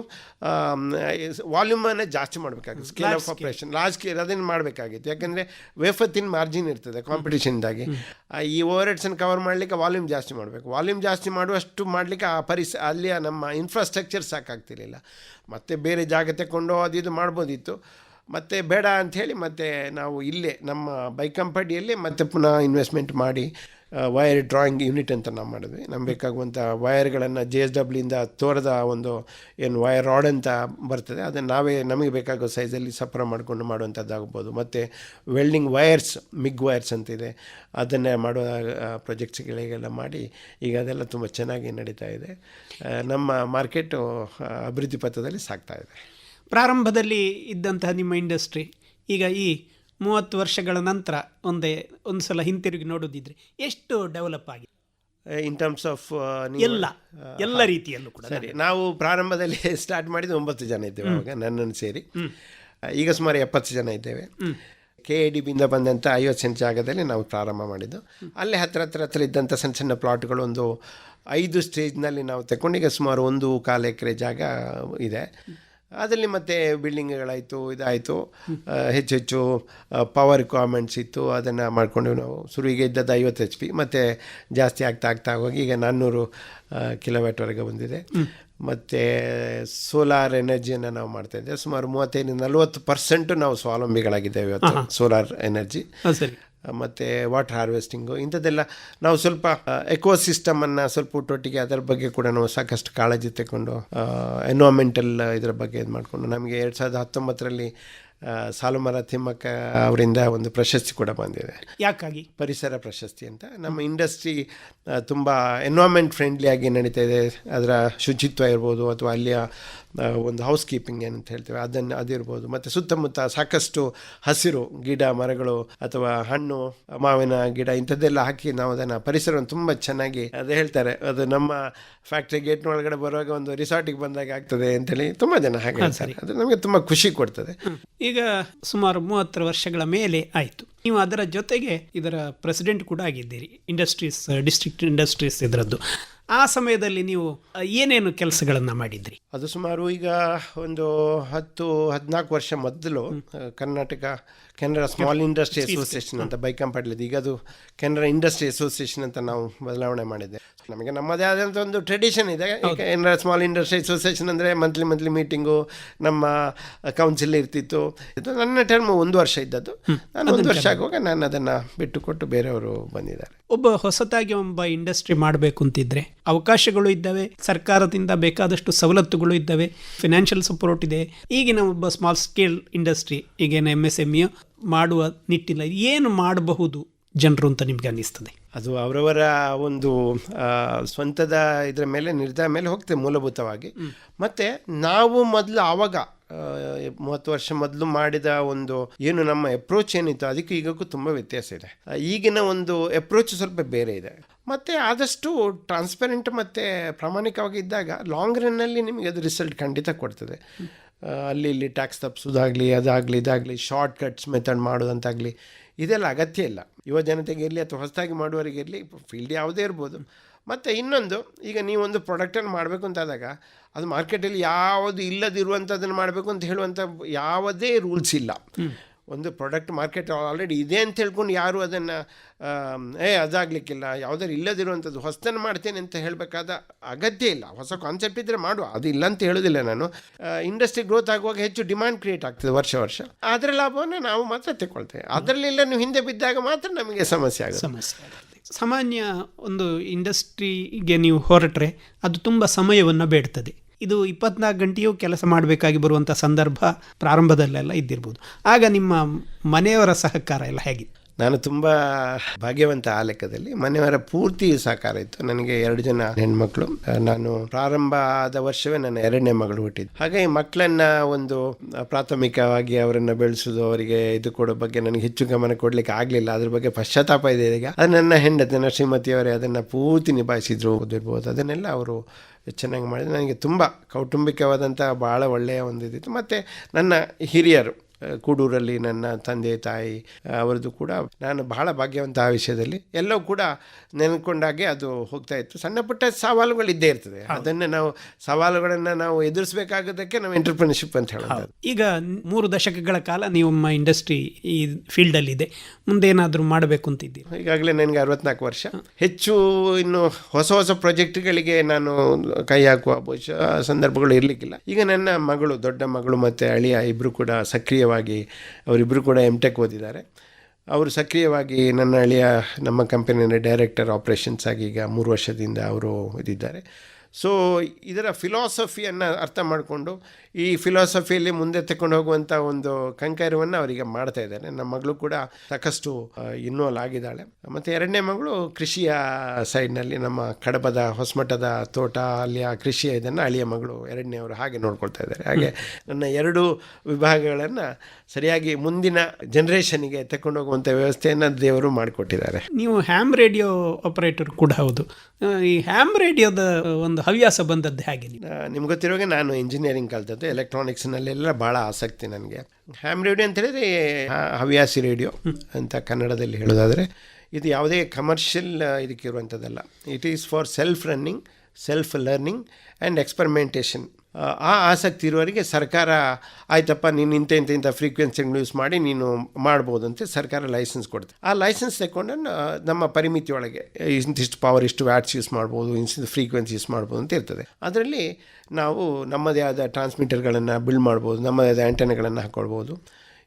ವಾಲ್ಯೂಮನ್ನೇ ಜಾಸ್ತಿ ಮಾಡಬೇಕಾಗಿತ್ತು. Scale of operation large scale ಅದನ್ನು ಮಾಡಬೇಕಾಗಿತ್ತು. ಯಾಕಂದರೆ ವೇಫತ್ತಿನ ಮಾರ್ಜಿನ್ ಇರ್ತದೆ ಕಾಂಪಿಟೇಷನ್ದಾಗಿ ಈ ಓವರ್ ಹೆಡ್ಸನ್ನು ಕವರ್ ಮಾಡಲಿಕ್ಕೆ ವಾಲ್ಯೂಮ್ ಜಾಸ್ತಿ ಮಾಡಬೇಕು. ವಾಲ್ಯೂಮ್ ಜಾಸ್ತಿ ಮಾಡುವಷ್ಟು ಮಾಡಲಿಕ್ಕೆ ಆ ಪರಿಸ ಅಲ್ಲಿಯ ನಮ್ಮ ಇನ್ಫ್ರಾಸ್ಟ್ರಕ್ಚರ್ ಸಾಕಾಗ್ತಿರಲಿಲ್ಲ. ಮತ್ತು ಬೇರೆ ಜಾಗ ತಗೊಂಡು ಅದು ಇದು ಮಾಡ್ಬೋದಿತ್ತು. ಮತ್ತು ಬೇಡ ಅಂಥೇಳಿ ಮತ್ತೆ ನಾವು ಇಲ್ಲೇ ನಮ್ಮ ಬೈಕಂಪಡಿಯಲ್ಲೇ ಮತ್ತೆ ಪುನಃ ಇನ್ವೆಸ್ಟ್ಮೆಂಟ್ ಮಾಡಿ ವೈರ್ ಡ್ರಾಯಿಂಗ್ ಯೂನಿಟ್ ಅಂತ ನಾವು ಮಾಡಿದ್ವಿ. ನಮ್ಗೆ ಬೇಕಾಗುವಂಥ ವೈರ್ಗಳನ್ನು ಜೆ ಎಸ್ ಡಬ್ಲ್ಯೂಯಿಂದ ತೋರದ ಒಂದು ಏನು ವೈರ್ ರಾಡ್ ಅಂತ ಬರ್ತದೆ. ಅದನ್ನು ನಾವೇ ನಮಗೆ ಬೇಕಾಗೋ ಸೈಜಲ್ಲಿ ಸಪ್ರ ಮಾಡಿಕೊಂಡು ಮಾಡುವಂಥದ್ದಾಗ್ಬೋದು ಮತ್ತು ವೆಲ್ಡಿಂಗ್ ವೈರ್ಸ್ ಮಿಗ್ ವೈರ್ಸ್ ಅಂತಿದೆ ಅದನ್ನೇ ಮಾಡುವ ಪ್ರೊಜೆಕ್ಟ್ಸ್ಗಳಿಗೆಲ್ಲ ಮಾಡಿ ಈಗ ಅದೆಲ್ಲ ತುಂಬ ಚೆನ್ನಾಗಿ ನಡೀತಾ ಇದೆ. ನಮ್ಮ ಮಾರ್ಕೆಟು ಅಭಿವೃದ್ಧಿ ಪಥದಲ್ಲಿ ಸಾಗ್ತಾ ಇದೆ. ಪ್ರಾರಂಭದಲ್ಲಿ ಇದ್ದಂತಹ ನಿಮ್ಮ ಇಂಡಸ್ಟ್ರಿ ಈಗ ಈ ಮೂವತ್ತು ವರ್ಷಗಳ ನಂತರ ಒಂದೇ ಒಂದು ಸಲ ಹಿಂತಿರುಗಿ ನೋಡೋದಿದ್ರೆ ಎಷ್ಟು ಡೆವಲಪ್ ಆಗಿದೆ ಇನ್ ಟರ್ಮ್ಸ್ ಆಫ್ ಎಲ್ಲ ಎಲ್ಲ ರೀತಿಯಲ್ಲೂ ಕೂಡ ಸರಿ ನಾವು ಪ್ರಾರಂಭದಲ್ಲಿ (laughs) ಸ್ಟಾರ್ಟ್ ಮಾಡಿದ್ದು ಒಂಬತ್ತು ಜನ ಇದ್ದೇವೆ ಅವಾಗ ನನ್ನನ್ನು ಸೇರಿ. ಈಗ ಸುಮಾರು ಎಪ್ಪತ್ತು ಜನ ಇದ್ದೇವೆ. ಕೆ ಎ ಡಿ ಬಿಂದ ಬಂದಂಥ ಐವತ್ತು ಸೆಂಟ್ ಜಾಗದಲ್ಲಿ ನಾವು ಪ್ರಾರಂಭ ಮಾಡಿದ್ದು. ಅಲ್ಲೇ ಹತ್ರ ಹತ್ರ ಹತ್ರ ಇದ್ದಂಥ ಸಣ್ಣ ಸಣ್ಣ ಪ್ಲಾಟ್ಗಳು ಒಂದು ಐದು ಸ್ಟೇಜ್ನಲ್ಲಿ ನಾವು ತಗೊಂಡು ಈಗ ಸುಮಾರು ಒಂದು ಕಾಲು ಎಕರೆ ಜಾಗ ಇದೆ. ಅದರಲ್ಲಿ ಮತ್ತೆ ಬಿಲ್ಡಿಂಗ್ಗಳಾಯಿತು ಇದಾಯಿತು. ಹೆಚ್ಚು ಹೆಚ್ಚು ಪವರ್ ರಿಕ್ವೈರ್ಮೆಂಟ್ಸ್ ಇತ್ತು ಅದನ್ನು ಮಾಡಿಕೊಂಡು ನಾವು. ಶುರುವಿಗೆ ಇದ್ದದ್ದು ಐವತ್ತು ಎಚ್ ಪಿ ಮತ್ತು ಜಾಸ್ತಿ ಆಗ್ತಾ ಆಗ್ತಾ ಹೋಗಿ ಈಗ ನಾನ್ನೂರು ಕಿಲೋಮೀಟರ್ವರೆಗೆ ಬಂದಿದೆ. ಮತ್ತು ಸೋಲಾರ್ ಎನರ್ಜಿಯನ್ನು ನಾವು ಮಾಡ್ತಾ ಇದ್ದೇವೆ. ಸುಮಾರು ಮೂವತ್ತೈದು ನಲವತ್ತು ಪರ್ಸೆಂಟು ನಾವು ಸ್ವಾವಲಂಬಿಗಳಾಗಿದ್ದೇವೆ ಇವತ್ತು ಸೋಲಾರ್ ಎನರ್ಜಿ ಮತ್ತು ವಾಟರ್ ಹಾರ್ವೆಸ್ಟಿಂಗು ಇಂಥದ್ದೆಲ್ಲ ನಾವು ಸ್ವಲ್ಪ ಎಕೋ ಸಿಸ್ಟಮನ್ನು ಸ್ವಲ್ಪ ಒಟ್ಟೊಟ್ಟಿಗೆ ಅದರ ಬಗ್ಗೆ ಕೂಡ ನಾವು ಸಾಕಷ್ಟು ಕಾಳಜಿ ತಗೊಂಡು ಎನ್ವಾಮೆಂಟಲ್ ಇದರ ಬಗ್ಗೆ ಇದು ಮಾಡಿಕೊಂಡು ನಮಗೆ ಎರಡು ಸಾವಿರದ ಹತ್ತೊಂಬತ್ತರಲ್ಲಿ ಸಾಲುಮರ ತಿಮ್ಮಕ್ಕ ಅವರಿಂದ ಒಂದು ಪ್ರಶಸ್ತಿ ಕೂಡ ಬಂದಿದೆ. ಯಾಕಾಗಿ? ಪರಿಸರ ಪ್ರಶಸ್ತಿ ಅಂತ. ನಮ್ಮ ಇಂಡಸ್ಟ್ರಿ ತುಂಬ ಫ್ರೆಂಡ್ಲಿ ಫ್ರೆಂಡ್ಲಿಯಾಗಿ ನಡೀತಾ ಇದೆ ಅದರ ಶುಚಿತ್ವ ಇರ್ಬೋದು ಅಥವಾ ಅಲ್ಲಿಯ ಒಂದು ಹೌಸ್ ಕೀಪಿಂಗ್ ಏನಂತ ಹೇಳ್ತೇವೆ ಅದನ್ನು ಅದಿರ್ಬೋದು. ಮತ್ತು ಸುತ್ತಮುತ್ತ ಸಾಕಷ್ಟು ಹಸಿರು ಗಿಡ ಮರಗಳು ಅಥವಾ ಹಣ್ಣು ಮಾವಿನ ಗಿಡ ಇಂಥದ್ದೆಲ್ಲ ಹಾಕಿ ನಾವು ಅದನ್ನು ಪರಿಸರವನ್ನು ತುಂಬ ಚೆನ್ನಾಗಿ ಅದು ಹೇಳ್ತಾರೆ ಅದು ನಮ್ಮ ಫ್ಯಾಕ್ಟ್ರಿ ಗೇಟ್ನ ಒಳಗಡೆ ಬರುವಾಗ ಒಂದು ರಿಸಾರ್ಟಿಗೆ ಬಂದಾಗ ಆಗ್ತದೆ ಅಂತೇಳಿ ತುಂಬ ಜನ ಹಾಗೆ ಅದು ನಮಗೆ ತುಂಬ ಖುಷಿ ಕೊಡ್ತದೆ. ಈಗ ಸುಮಾರು ಮೂವತ್ತರ ವರ್ಷಗಳ ಮೇಲೆ ಆಯಿತು. ನೀವು ಅದರ ಜೊತೆಗೆ ಇದರ ಪ್ರೆಸಿಡೆಂಟ್ ಕೂಡ ಆಗಿದ್ದೀರಿ. ಇಂಡಸ್ಟ್ರೀಸ್ ಡಿಸ್ಟ್ರಿಕ್ಟ್ ಇಂಡಸ್ಟ್ರೀಸ್ ಇದರದ್ದು. ಆ ಸಮಯದಲ್ಲಿ ನೀವು ಏನೇನು ಕೆಲಸಗಳನ್ನು ಮಾಡಿದ್ರಿ? ಅದು ಸುಮಾರು ಈಗ ಒಂದು ಹತ್ತು ಹದಿನಾಲ್ಕು ವರ್ಷ ಮೊದಲು Karnataka Canara small industry association ಅಂತ ಬೈಕ್ ಕಂಪಾಡ್ಲಿದ್ದು ಈಗ ಅದು ಕೆನರಾ ಇಂಡಸ್ಟ್ರಿ ಅಸೋಸಿಯೇಷನ್ ಅಂತ ನಾವು ಬದಲಾವಣೆ ಮಾಡಿದ್ದೆ ನಮಗೆ ನಮ್ಮದೇ ಆದಂಥ ಒಂದು ಟ್ರೆಡಿಷನ್ ಇದೆ. ಕೆನರಾ ಸ್ಮಾಲ್ ಇಂಡಸ್ಟ್ರಿ ಅಸೋಸಿಯೇಷನ್ ಅಂದರೆ ಮಂತ್ಲಿ ಮಂತ್ಲಿ ಮೀಟಿಂಗು ನಮ್ಮ ಕೌನ್ಸಿಲ್ ಇರ್ತಿತ್ತು. ಇದು ನನ್ನ ಟರ್ಮ್ ಒಂದು ವರ್ಷ ಇದ್ದದ್ದು. ನಾನು ಒಂದು ವರ್ಷ ಆಗುವಾಗ ನಾನು ಅದನ್ನು ಬಿಟ್ಟುಕೊಟ್ಟು ಬೇರೆಯವರು ಬಂದಿದ್ದಾರೆ. ಒಬ್ಬ ಹೊಸತಾಗಿ ಒಬ್ಬ ಇಂಡಸ್ಟ್ರಿ ಮಾಡಬೇಕು ಅಂತಿದ್ರೆ ಅವಕಾಶಗಳು ಇದ್ದಾವೆ ಸರ್ಕಾರದಿಂದ ಬೇಕಾದಷ್ಟು ಸವಲತ್ತುಗಳು ಇದ್ದಾವೆ ಫಿನಾನ್ಷಿಯಲ್ ಸಪೋರ್ಟ್ ಇದೆ. ಈಗಿನ ಒಬ್ಬ ಸ್ಮಾಲ್ ಸ್ಕೇಲ್ ಇಂಡಸ್ಟ್ರಿ ಈಗೇನು ಎಂ ಎಸ್ ಎಂ ಇ ಮಾಡುವ ನಿಟ್ಟಿನಲ್ಲಿ ಏನು ಮಾಡಬಹುದು ಜನರು ಅಂತ ನಿಮ್ಗೆ ಅನ್ನಿಸ್ತದೆ? ಅದು ಅವರವರ ಒಂದು ಸ್ವಂತದ ಇದರ ಮೇಲೆ ನಿರ್ಧಾರ ಮೇಲೆ ಹೋಗ್ತೇವೆ ಮೂಲಭೂತವಾಗಿ. ಮತ್ತು ನಾವು ಮೊದಲು ಆವಾಗ ಮೂವತ್ತು ವರ್ಷ ಮೊದಲು ಮಾಡಿದ ಒಂದು ಏನು ನಮ್ಮ ಅಪ್ರೋಚ್ ಏನಿತ್ತು ಅದಕ್ಕೂ ಈಗಕ್ಕೂ ತುಂಬ ವ್ಯತ್ಯಾಸ ಇದೆ. ಈಗಿನ ಒಂದು ಅಪ್ರೋಚ್ ಸ್ವಲ್ಪ ಬೇರೆ ಇದೆ. ಮತ್ತು ಆದಷ್ಟು ಟ್ರಾನ್ಸ್ಪರೆಂಟ್ ಮತ್ತು ಪ್ರಾಮಾಣಿಕವಾಗಿ ಇದ್ದಾಗ ಲಾಂಗ್ ರನ್ನಲ್ಲಿ ನಿಮಗೆ ಅದು ರಿಸಲ್ಟ್ ಖಂಡಿತ ಕೊಡ್ತದೆ. ಅಲ್ಲಿ ಇಲ್ಲಿ ಟ್ಯಾಕ್ಸ್ ತಪ್ಪಿಸೋದಾಗಲಿ ಅದಾಗಲಿ, ಇದಾಗಲಿ ಶಾರ್ಟ್ ಕಟ್ಸ್ ಮೆಥಡ್ ಮಾಡೋದಂತಾಗಲಿ, ಇದೆಲ್ಲ ಅಗತ್ಯ ಇಲ್ಲ. ಯುವ ಜನತೆಗೆ ಇರಲಿ ಅಥವಾ ಹೊಸದಾಗಿ ಮಾಡುವವರಿಗೆ ಇರಲಿ ಫೀಲ್ಡ್ ಯಾವುದೇ ಇರ್ಬೋದು. ಮತ್ತು ಇನ್ನೊಂದು, ಈಗ ನೀವೊಂದು ಪ್ರಾಡಕ್ಟನ್ನು ಮಾಡಬೇಕು ಅಂತಾದಾಗ ಅದು ಮಾರ್ಕೆಟಲ್ಲಿ ಯಾವುದು ಇಲ್ಲದಿರುವಂಥದ್ದನ್ನು ಮಾಡಬೇಕು ಅಂತ ಹೇಳುವಂಥ ಯಾವುದೇ ರೂಲ್ಸ್ ಇಲ್ಲ. ಒಂದು ಪ್ರಾಡಕ್ಟ್ ಮಾರ್ಕೆಟ್ ಆಲ್ರೆಡಿ ಇದೆ ಅಂತ ಹೇಳ್ಕೊಂಡು ಯಾರು ಅದನ್ನು ಏ, ಅದಾಗಲಿಕ್ಕಿಲ್ಲ. ಯಾವುದಾದ್ರು ಇಲ್ಲದಿರುವಂಥದ್ದು ಹೊಸದನ್ನು ಮಾಡ್ತೇನೆ ಅಂತ ಹೇಳಬೇಕಾದ ಅಗತ್ಯ ಇಲ್ಲ. ಹೊಸ ಕಾನ್ಸೆಪ್ಟ್ ಇದ್ದರೆ ಮಾಡುವ. ಅದು ಇಲ್ಲ ಅಂತ ಹೇಳೋದಿಲ್ಲ ನಾನು. ಇಂಡಸ್ಟ್ರಿ ಗ್ರೋತ್ ಆಗುವಾಗ ಹೆಚ್ಚು ಡಿಮ್ಯಾಂಡ್ ಕ್ರಿಯೇಟ್ ಆಗ್ತದೆ ವರ್ಷ ವರ್ಷ. ಅದರ ಲಾಭವನ್ನು ನಾವು ಮಾತ್ರ ತಗೊಳ್ತೇವೆ ಅದರಲ್ಲೆಲ್ಲ ನೀವು ಹಿಂದೆ ಬಿದ್ದಾಗ ಮಾತ್ರ ನಮಗೆ ಸಮಸ್ಯೆ ಆಗುತ್ತೆ. ಸಮಸ್ಯೆ ಸಾಮಾನ್ಯ ಒಂದು ಇಂಡಸ್ಟ್ರಿಗೆ ನೀವು ಹೊರಟ್ರೆ ಅದು ತುಂಬ ಸಮಯವನ್ನು ಬೇಡ್ತದೆ. ಇದು ಇಪ್ಪತ್ನಾಲ್ಕು ಗಂಟೆಯೂ ಕೆಲಸ ಮಾಡಬೇಕಾಗಿ ಬರುವಂಥ ಸಂದರ್ಭ ಪ್ರಾರಂಭದಲ್ಲೆಲ್ಲ ಇದ್ದಿರ್ಬೋದು. ಆಗ ನಿಮ್ಮ ಮನೆಯವರ ಸಹಕಾರ ಎಲ್ಲ ಹೇಗೆ? ನಾನು ತುಂಬ ಭಾಗ್ಯವಂತ ಆ ಲೆಕ್ಕದಲ್ಲಿ ಮನೆಯವರ ಪೂರ್ತಿ ಸಹಕಾರ ಇತ್ತು. ನನಗೆ ಎರಡು ಜನ ಹೆಣ್ಮಕ್ಳು. ನಾನು ಪ್ರಾರಂಭ ಆದ ವರ್ಷವೇ ನನ್ನ ಎರಡನೇ ಮಗಳು ಹುಟ್ಟಿದ್ದು. ಹಾಗೆ ಮಕ್ಕಳನ್ನ ಒಂದು ಪ್ರಾಥಮಿಕವಾಗಿ ಅವರನ್ನು ಬೆಳೆಸೋದು, ಅವರಿಗೆ ಇದು ಕೊಡೋ ಬಗ್ಗೆ ನನಗೆ ಹೆಚ್ಚು ಗಮನ ಕೊಡಲಿಕ್ಕೆ ಆಗಲಿಲ್ಲ. ಅದ್ರ ಬಗ್ಗೆ ಪಶ್ಚಾತ್ತಾಪ ಇದೆ ಈಗ. ಅದು ನನ್ನ ಹೆಂಡತಿ, ನನ್ನ ಶ್ರೀಮತಿಯವರೇ ಅದನ್ನು ಪೂರ್ತಿ ನಿಭಾಯಿಸಿದ್ರು ಓದಿರ್ಬೋದು. ಅದನ್ನೆಲ್ಲ ಅವರು ಚೆನ್ನಾಗಿ ಮಾಡಿದೆ ನನಗೆ ತುಂಬ ಕೌಟುಂಬಿಕವಾದಂಥ ಭಾಳ ಒಳ್ಳೆಯ ಒಂದು ಇದಿತ್ತು ಮತ್ತು ನನ್ನ ಹಿರಿಯರು ಕೂಡೂರಲ್ಲಿ ನನ್ನ ತಂದೆ ತಾಯಿ ಅವರದ್ದು ಕೂಡ ನಾನು ಬಹಳ ಭಾಗ್ಯವಂತ ಆ ವಿಷಯದಲ್ಲಿ ಎಲ್ಲವೂ ಕೂಡ ನೆನ್ಕೊಂಡಾಗೆ ಅದು ಹೋಗ್ತಾ ಇತ್ತು. ಸಣ್ಣ ಪುಟ್ಟ ಸವಾಲುಗಳು ಇದ್ದೇ ಇರ್ತದೆ. ಅದನ್ನು ನಾವು ಸವಾಲುಗಳನ್ನು ನಾವು ಎದುರಿಸಬೇಕಾಗೋದಕ್ಕೆ ನಾವು ಎಂಟರ್ಪ್ರಿನರ್ಶಿಪ್ ಅಂತ ಹೇಳೋದು. ಈಗ ಮೂರು ದಶಕಗಳ ಕಾಲ ನೀವು ನಿಮ್ಮ ಇಂಡಸ್ಟ್ರಿ ಈ ಫೀಲ್ಡಲ್ಲಿದೆ ಮುಂದೆ ಏನಾದರೂ ಮಾಡಬೇಕು ಅಂತಿದ್ದೀವಿ ಈಗಾಗಲೇ ನನಗೆ ಅರವತ್ನಾಲ್ಕು ವರ್ಷ. ಹೆಚ್ಚು ಇನ್ನು ಹೊಸ ಹೊಸ ಪ್ರಾಜೆಕ್ಟ್ಗಳಿಗೆ ನಾನು ಕೈ ಹಾಕುವ ಸಂದರ್ಭಗಳು ಇರಲಿಕ್ಕಿಲ್ಲ. ಈಗ ನನ್ನ ಮಗಳು ದೊಡ್ಡ ಮಗಳು ಮತ್ತು ಅಳಿಯ ಇಬ್ಬರು ಕೂಡ ಸಕ್ರಿಯವಾಗಿ ಅವರಿಬ್ಬರು ಕೂಡ ಎಂ ಟೆಕ್ ಓದಿದ್ದಾರೆ. ಅವರು ಸಕ್ರಿಯವಾಗಿ ನನ್ನ ಅಳಿಯ ನಮ್ಮ ಕಂಪನಿಯ ಡೈರೆಕ್ಟರ್ ಆಪ್ರೇಷನ್ಸ್ ಆಗಿ ಈಗ ಮೂರು ವರ್ಷದಿಂದ ಅವರು ಇದ್ದಿದ್ದಾರೆ ಸೊ ಇದರ ಫಿಲಾಸಫಿಯನ್ನು ಅರ್ಥ ಮಾಡಿಕೊಂಡು ಈ ಫಿಲಾಸಫಿಯಲ್ಲಿ ಮುಂದೆ ತಕೊಂಡು ಹೋಗುವಂಥ ಒಂದು ಕಂಕರ್ಯವನ್ನು ಅವರಿಗೆ ಮಾಡ್ತಾ ಇದ್ದಾರೆ. ನಮ್ಮ ಮಗಳು ಕೂಡ ಸಾಕಷ್ಟು ಇನ್ವಾಲ್ವ್ ಆಗಿದ್ದಾಳೆ. ಮತ್ತು ಎರಡನೇ ಮಗಳು ಕೃಷಿಯ ಸೈಡ್ನಲ್ಲಿ ನಮ್ಮ ಕಡಬದ ಹೊಸಮಠದ ತೋಟ ಅಲ್ಲಿ ಆ ಕೃಷಿಯ ಇದನ್ನು ಅಳಿಯ ಮಗಳು ಎರಡನೇ ಅವರು ಹಾಗೆ ನೋಡ್ಕೊಳ್ತಾ ಇದ್ದಾರೆ. ಹಾಗೆ ನನ್ನ ಎರಡು ವಿಭಾಗಗಳನ್ನು ಸರಿಯಾಗಿ ಮುಂದಿನ ಜನ್ರೇಷನ್ಗೆ ತಕೊಂಡು ಹೋಗುವಂಥ ವ್ಯವಸ್ಥೆಯನ್ನು ದೇವರು ಮಾಡಿಕೊಟ್ಟಿದ್ದಾರೆ. ನೀವು ಹ್ಯಾಮ್ ರೇಡಿಯೋ ಆಪರೇಟರ್ ಕೂಡ ಹೌದು. ಈ ಹ್ಯಾಮ್ ರೇಡಿಯೋದ ಒಂದು ಹವ್ಯಾಸ ಬಂದದ್ದು ಹೇಗೆ ನಿಮ್ಗೆ ಗೊತ್ತಿರುವಾಗೆ ನಾನು ಇಂಜಿನಿಯರಿಂಗ್ ಕಲ್ತದ್ದು. ಎಲೆಕ್ಟ್ರಾನಿಕ್ಸ್ನಲ್ಲೆಲ್ಲ ಭಾಳ ಆಸಕ್ತಿ ನನಗೆ. ಹ್ಯಾಮ್ ರೇಡಿಯೋ ಅಂತ ಹೇಳಿದ್ರೆ ಹವ್ಯಾಸಿ ರೇಡಿಯೋ ಅಂತ ಕನ್ನಡದಲ್ಲಿ ಹೇಳೋದಾದರೆ, ಇದು ಯಾವುದೇ ಕಮರ್ಷಿಯಲ್ ಇದಕ್ಕೆ ಇರುವಂಥದ್ದಲ್ಲ. It is for self running self learning and experimentation ಆ ಆಸಕ್ತಿ ಇರುವವರಿಗೆ ಸರ್ಕಾರ, ಆಯ್ತಪ್ಪ, ನೀನು ಇಂಥ ಇಂಥ ಇಂಥ ಫ್ರೀಕ್ವೆನ್ಸಿಗಳು ಯೂಸ್ ಮಾಡಿ ನೀನು ಮಾಡ್ಬೋದು ಅಂತ ಸರ್ಕಾರ ಲೈಸೆನ್ಸ್ ಕೊಡುತ್ತೆ ಆ ಲೈಸೆನ್ಸ್ ತಗೊಂಡು ನಮ್ಮ ಪರಿಮಿತಿಯೊಳಗೆ ಇಂತಿಷ್ಟು ಪವರ್ ಇಷ್ಟು ವ್ಯಾಟ್ಸ್ ಯೂಸ್ ಮಾಡ್ಬೋದು, ಇಂತಿಷ್ಟು ಫ್ರೀಕ್ವೆನ್ಸಿ ಯೂಸ್ ಮಾಡ್ಬೋದು ಅಂತ ಇರ್ತದೆ. ಅದರಲ್ಲಿ ನಾವು ನಮ್ಮದೇ ಆದ ಟ್ರಾನ್ಸ್ಮಿಟರ್ಗಳನ್ನು ಬಿಲ್ಡ್ ಮಾಡ್ಬೋದು, ನಮ್ಮದೇ ಆದ ಆ್ಯಂಟನಗಳನ್ನು ಹಾಕ್ಕೊಳ್ಬೋದು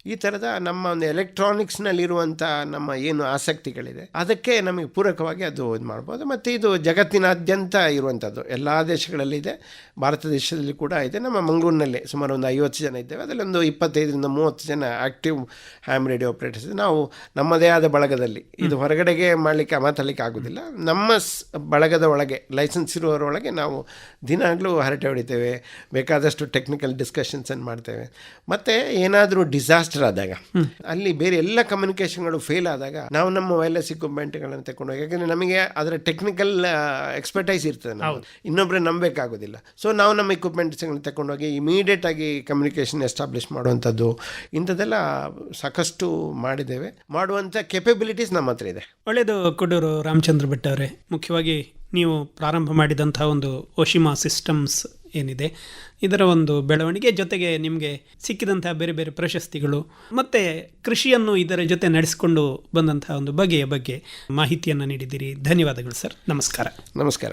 ಈ ಥರದ ನಮ್ಮ ಒಂದು ಎಲೆಕ್ಟ್ರಾನಿಕ್ಸ್ನಲ್ಲಿರುವಂಥ ನಮ್ಮ ಏನು ಆಸಕ್ತಿಗಳಿದೆ ಅದಕ್ಕೆ ನಮಗೆ ಪೂರಕವಾಗಿ ಅದು ಇದು ಮಾಡ್ಬೋದು. ಮತ್ತು ಇದು ಜಗತ್ತಿನಾದ್ಯಂತ ಇರುವಂಥದ್ದು ಎಲ್ಲ ದೇಶಗಳಲ್ಲಿದೆ ಭಾರತ ದೇಶದಲ್ಲಿ ಕೂಡ ಇದೆ. ನಮ್ಮ ಮಂಗಳೂರಿನಲ್ಲಿ ಸುಮಾರು ಒಂದು ಐವತ್ತು ಜನ ಇದ್ದೇವೆ. ಅದರಲ್ಲಿ ಒಂದು ಇಪ್ಪತ್ತೈದರಿಂದ ಮೂವತ್ತು ಜನ ಆ್ಯಕ್ಟಿವ್ ಹ್ಯಾಮ್ ರೇಡಿಯೋ ಆಪ್ರೇಟರ್ಸ್ ನಾವು ನಮ್ಮದೇ ಆದ ಬಳಗದಲ್ಲಿ ಇದು ಹೊರಗಡೆಗೆ ಮಾಡಲಿಕ್ಕೆ ಮಾತಾಡಲಿಕ್ಕೆ ಆಗೋದಿಲ್ಲ. ನಮ್ಮ ಬಳಗದ ಒಳಗೆ ಲೈಸೆನ್ಸ್ ಇರುವವರೊಳಗೆ ನಾವು ದಿನಾಗಲೂ ಹರಟೆ ಹೊಡಿತೇವೆ ಬೇಕಾದಷ್ಟು ಟೆಕ್ನಿಕಲ್ ಡಿಸ್ಕಷನ್ಸನ್ನು ಮಾಡ್ತೇವೆ. ಮತ್ತು ಏನಾದರೂ ಡಿಸಾಸ್ಟರ್ ಆದಾಗ ಅಲ್ಲಿ ಬೇರೆ ಎಲ್ಲ ಕಮ್ಯುನಿಕೇಶನ್ಗಳು ಫೇಲ್ ಆದಾಗ ನಾವು ನಮ್ಮ ವೈರ್ಲೆಸ್ ಇಕ್ವಿಪ್ಮೆಂಟ್ಗಳನ್ನು ತಗೊಂಡು ಯಾಕಂದರೆ ನಮಗೆ ಅದರ ಟೆಕ್ನಿಕಲ್ ಎಕ್ಸ್ಪರ್ಟೈಸ್ ಇರ್ತದೆ ನಾವು ಇನ್ನೊಬ್ಬರೇ ನಂಬಬೇಕಾಗೋದಿಲ್ಲ. ಸೊ ನಾವು ನಮ್ಮ ಇಕ್ವಿಪ್ಮೆಂಟ್ಸ್ಗಳನ್ನ ತಗೊಂಡೋಗಿ ಇಮಿಡಿಯೇಟ್ ಆಗಿ ಕಮ್ಯುನಿಕೇಶನ್ ಎಸ್ಟಾಬ್ಲಿಷ್ ಮಾಡುವಂಥದ್ದು ಇಂಥದ್ದೆಲ್ಲ ಸಾಕಷ್ಟು ಮಾಡಿದ್ದೇವೆ. ಮಾಡುವಂಥ ಕೆಪಬಿಲಿಟೀಸ್ ನಮ್ಮ ಹತ್ರ ಇದೆ. ಒಳ್ಳೆಯದು ಕೊಡೂರು ರಾಮಚಂದ್ರ ಭಟ್ ಅವರೇ. ಮುಖ್ಯವಾಗಿ ನೀವು ಪ್ರಾರಂಭ ಮಾಡಿದಂಥ ಒಂದು ಓಶಿಮಾ ಸಿಸ್ಟಮ್ಸ್ ಏನಿದೆ? ಇದರ ಒಂದು ಬೆಳವಣಿಗೆ ಜೊತೆಗೆ ನಿಮಗೆ ಸಿಕ್ಕಿದಂತಹ ಬೇರೆ ಬೇರೆ ಪ್ರಶಸ್ತಿಗಳು, ಮತ್ತು ಕೃಷಿಯನ್ನು ಇದರ ಜೊತೆ ನಡೆಸಿಕೊಂಡು ಬಂದಂತಹ ಒಂದು ಬಗೆಯ ಬಗ್ಗೆ ಮಾಹಿತಿಯನ್ನು ನೀಡಿದ್ದೀರಿ. ಧನ್ಯವಾದಗಳು ಸರ್. ನಮಸ್ಕಾರ. ನಮಸ್ಕಾರ.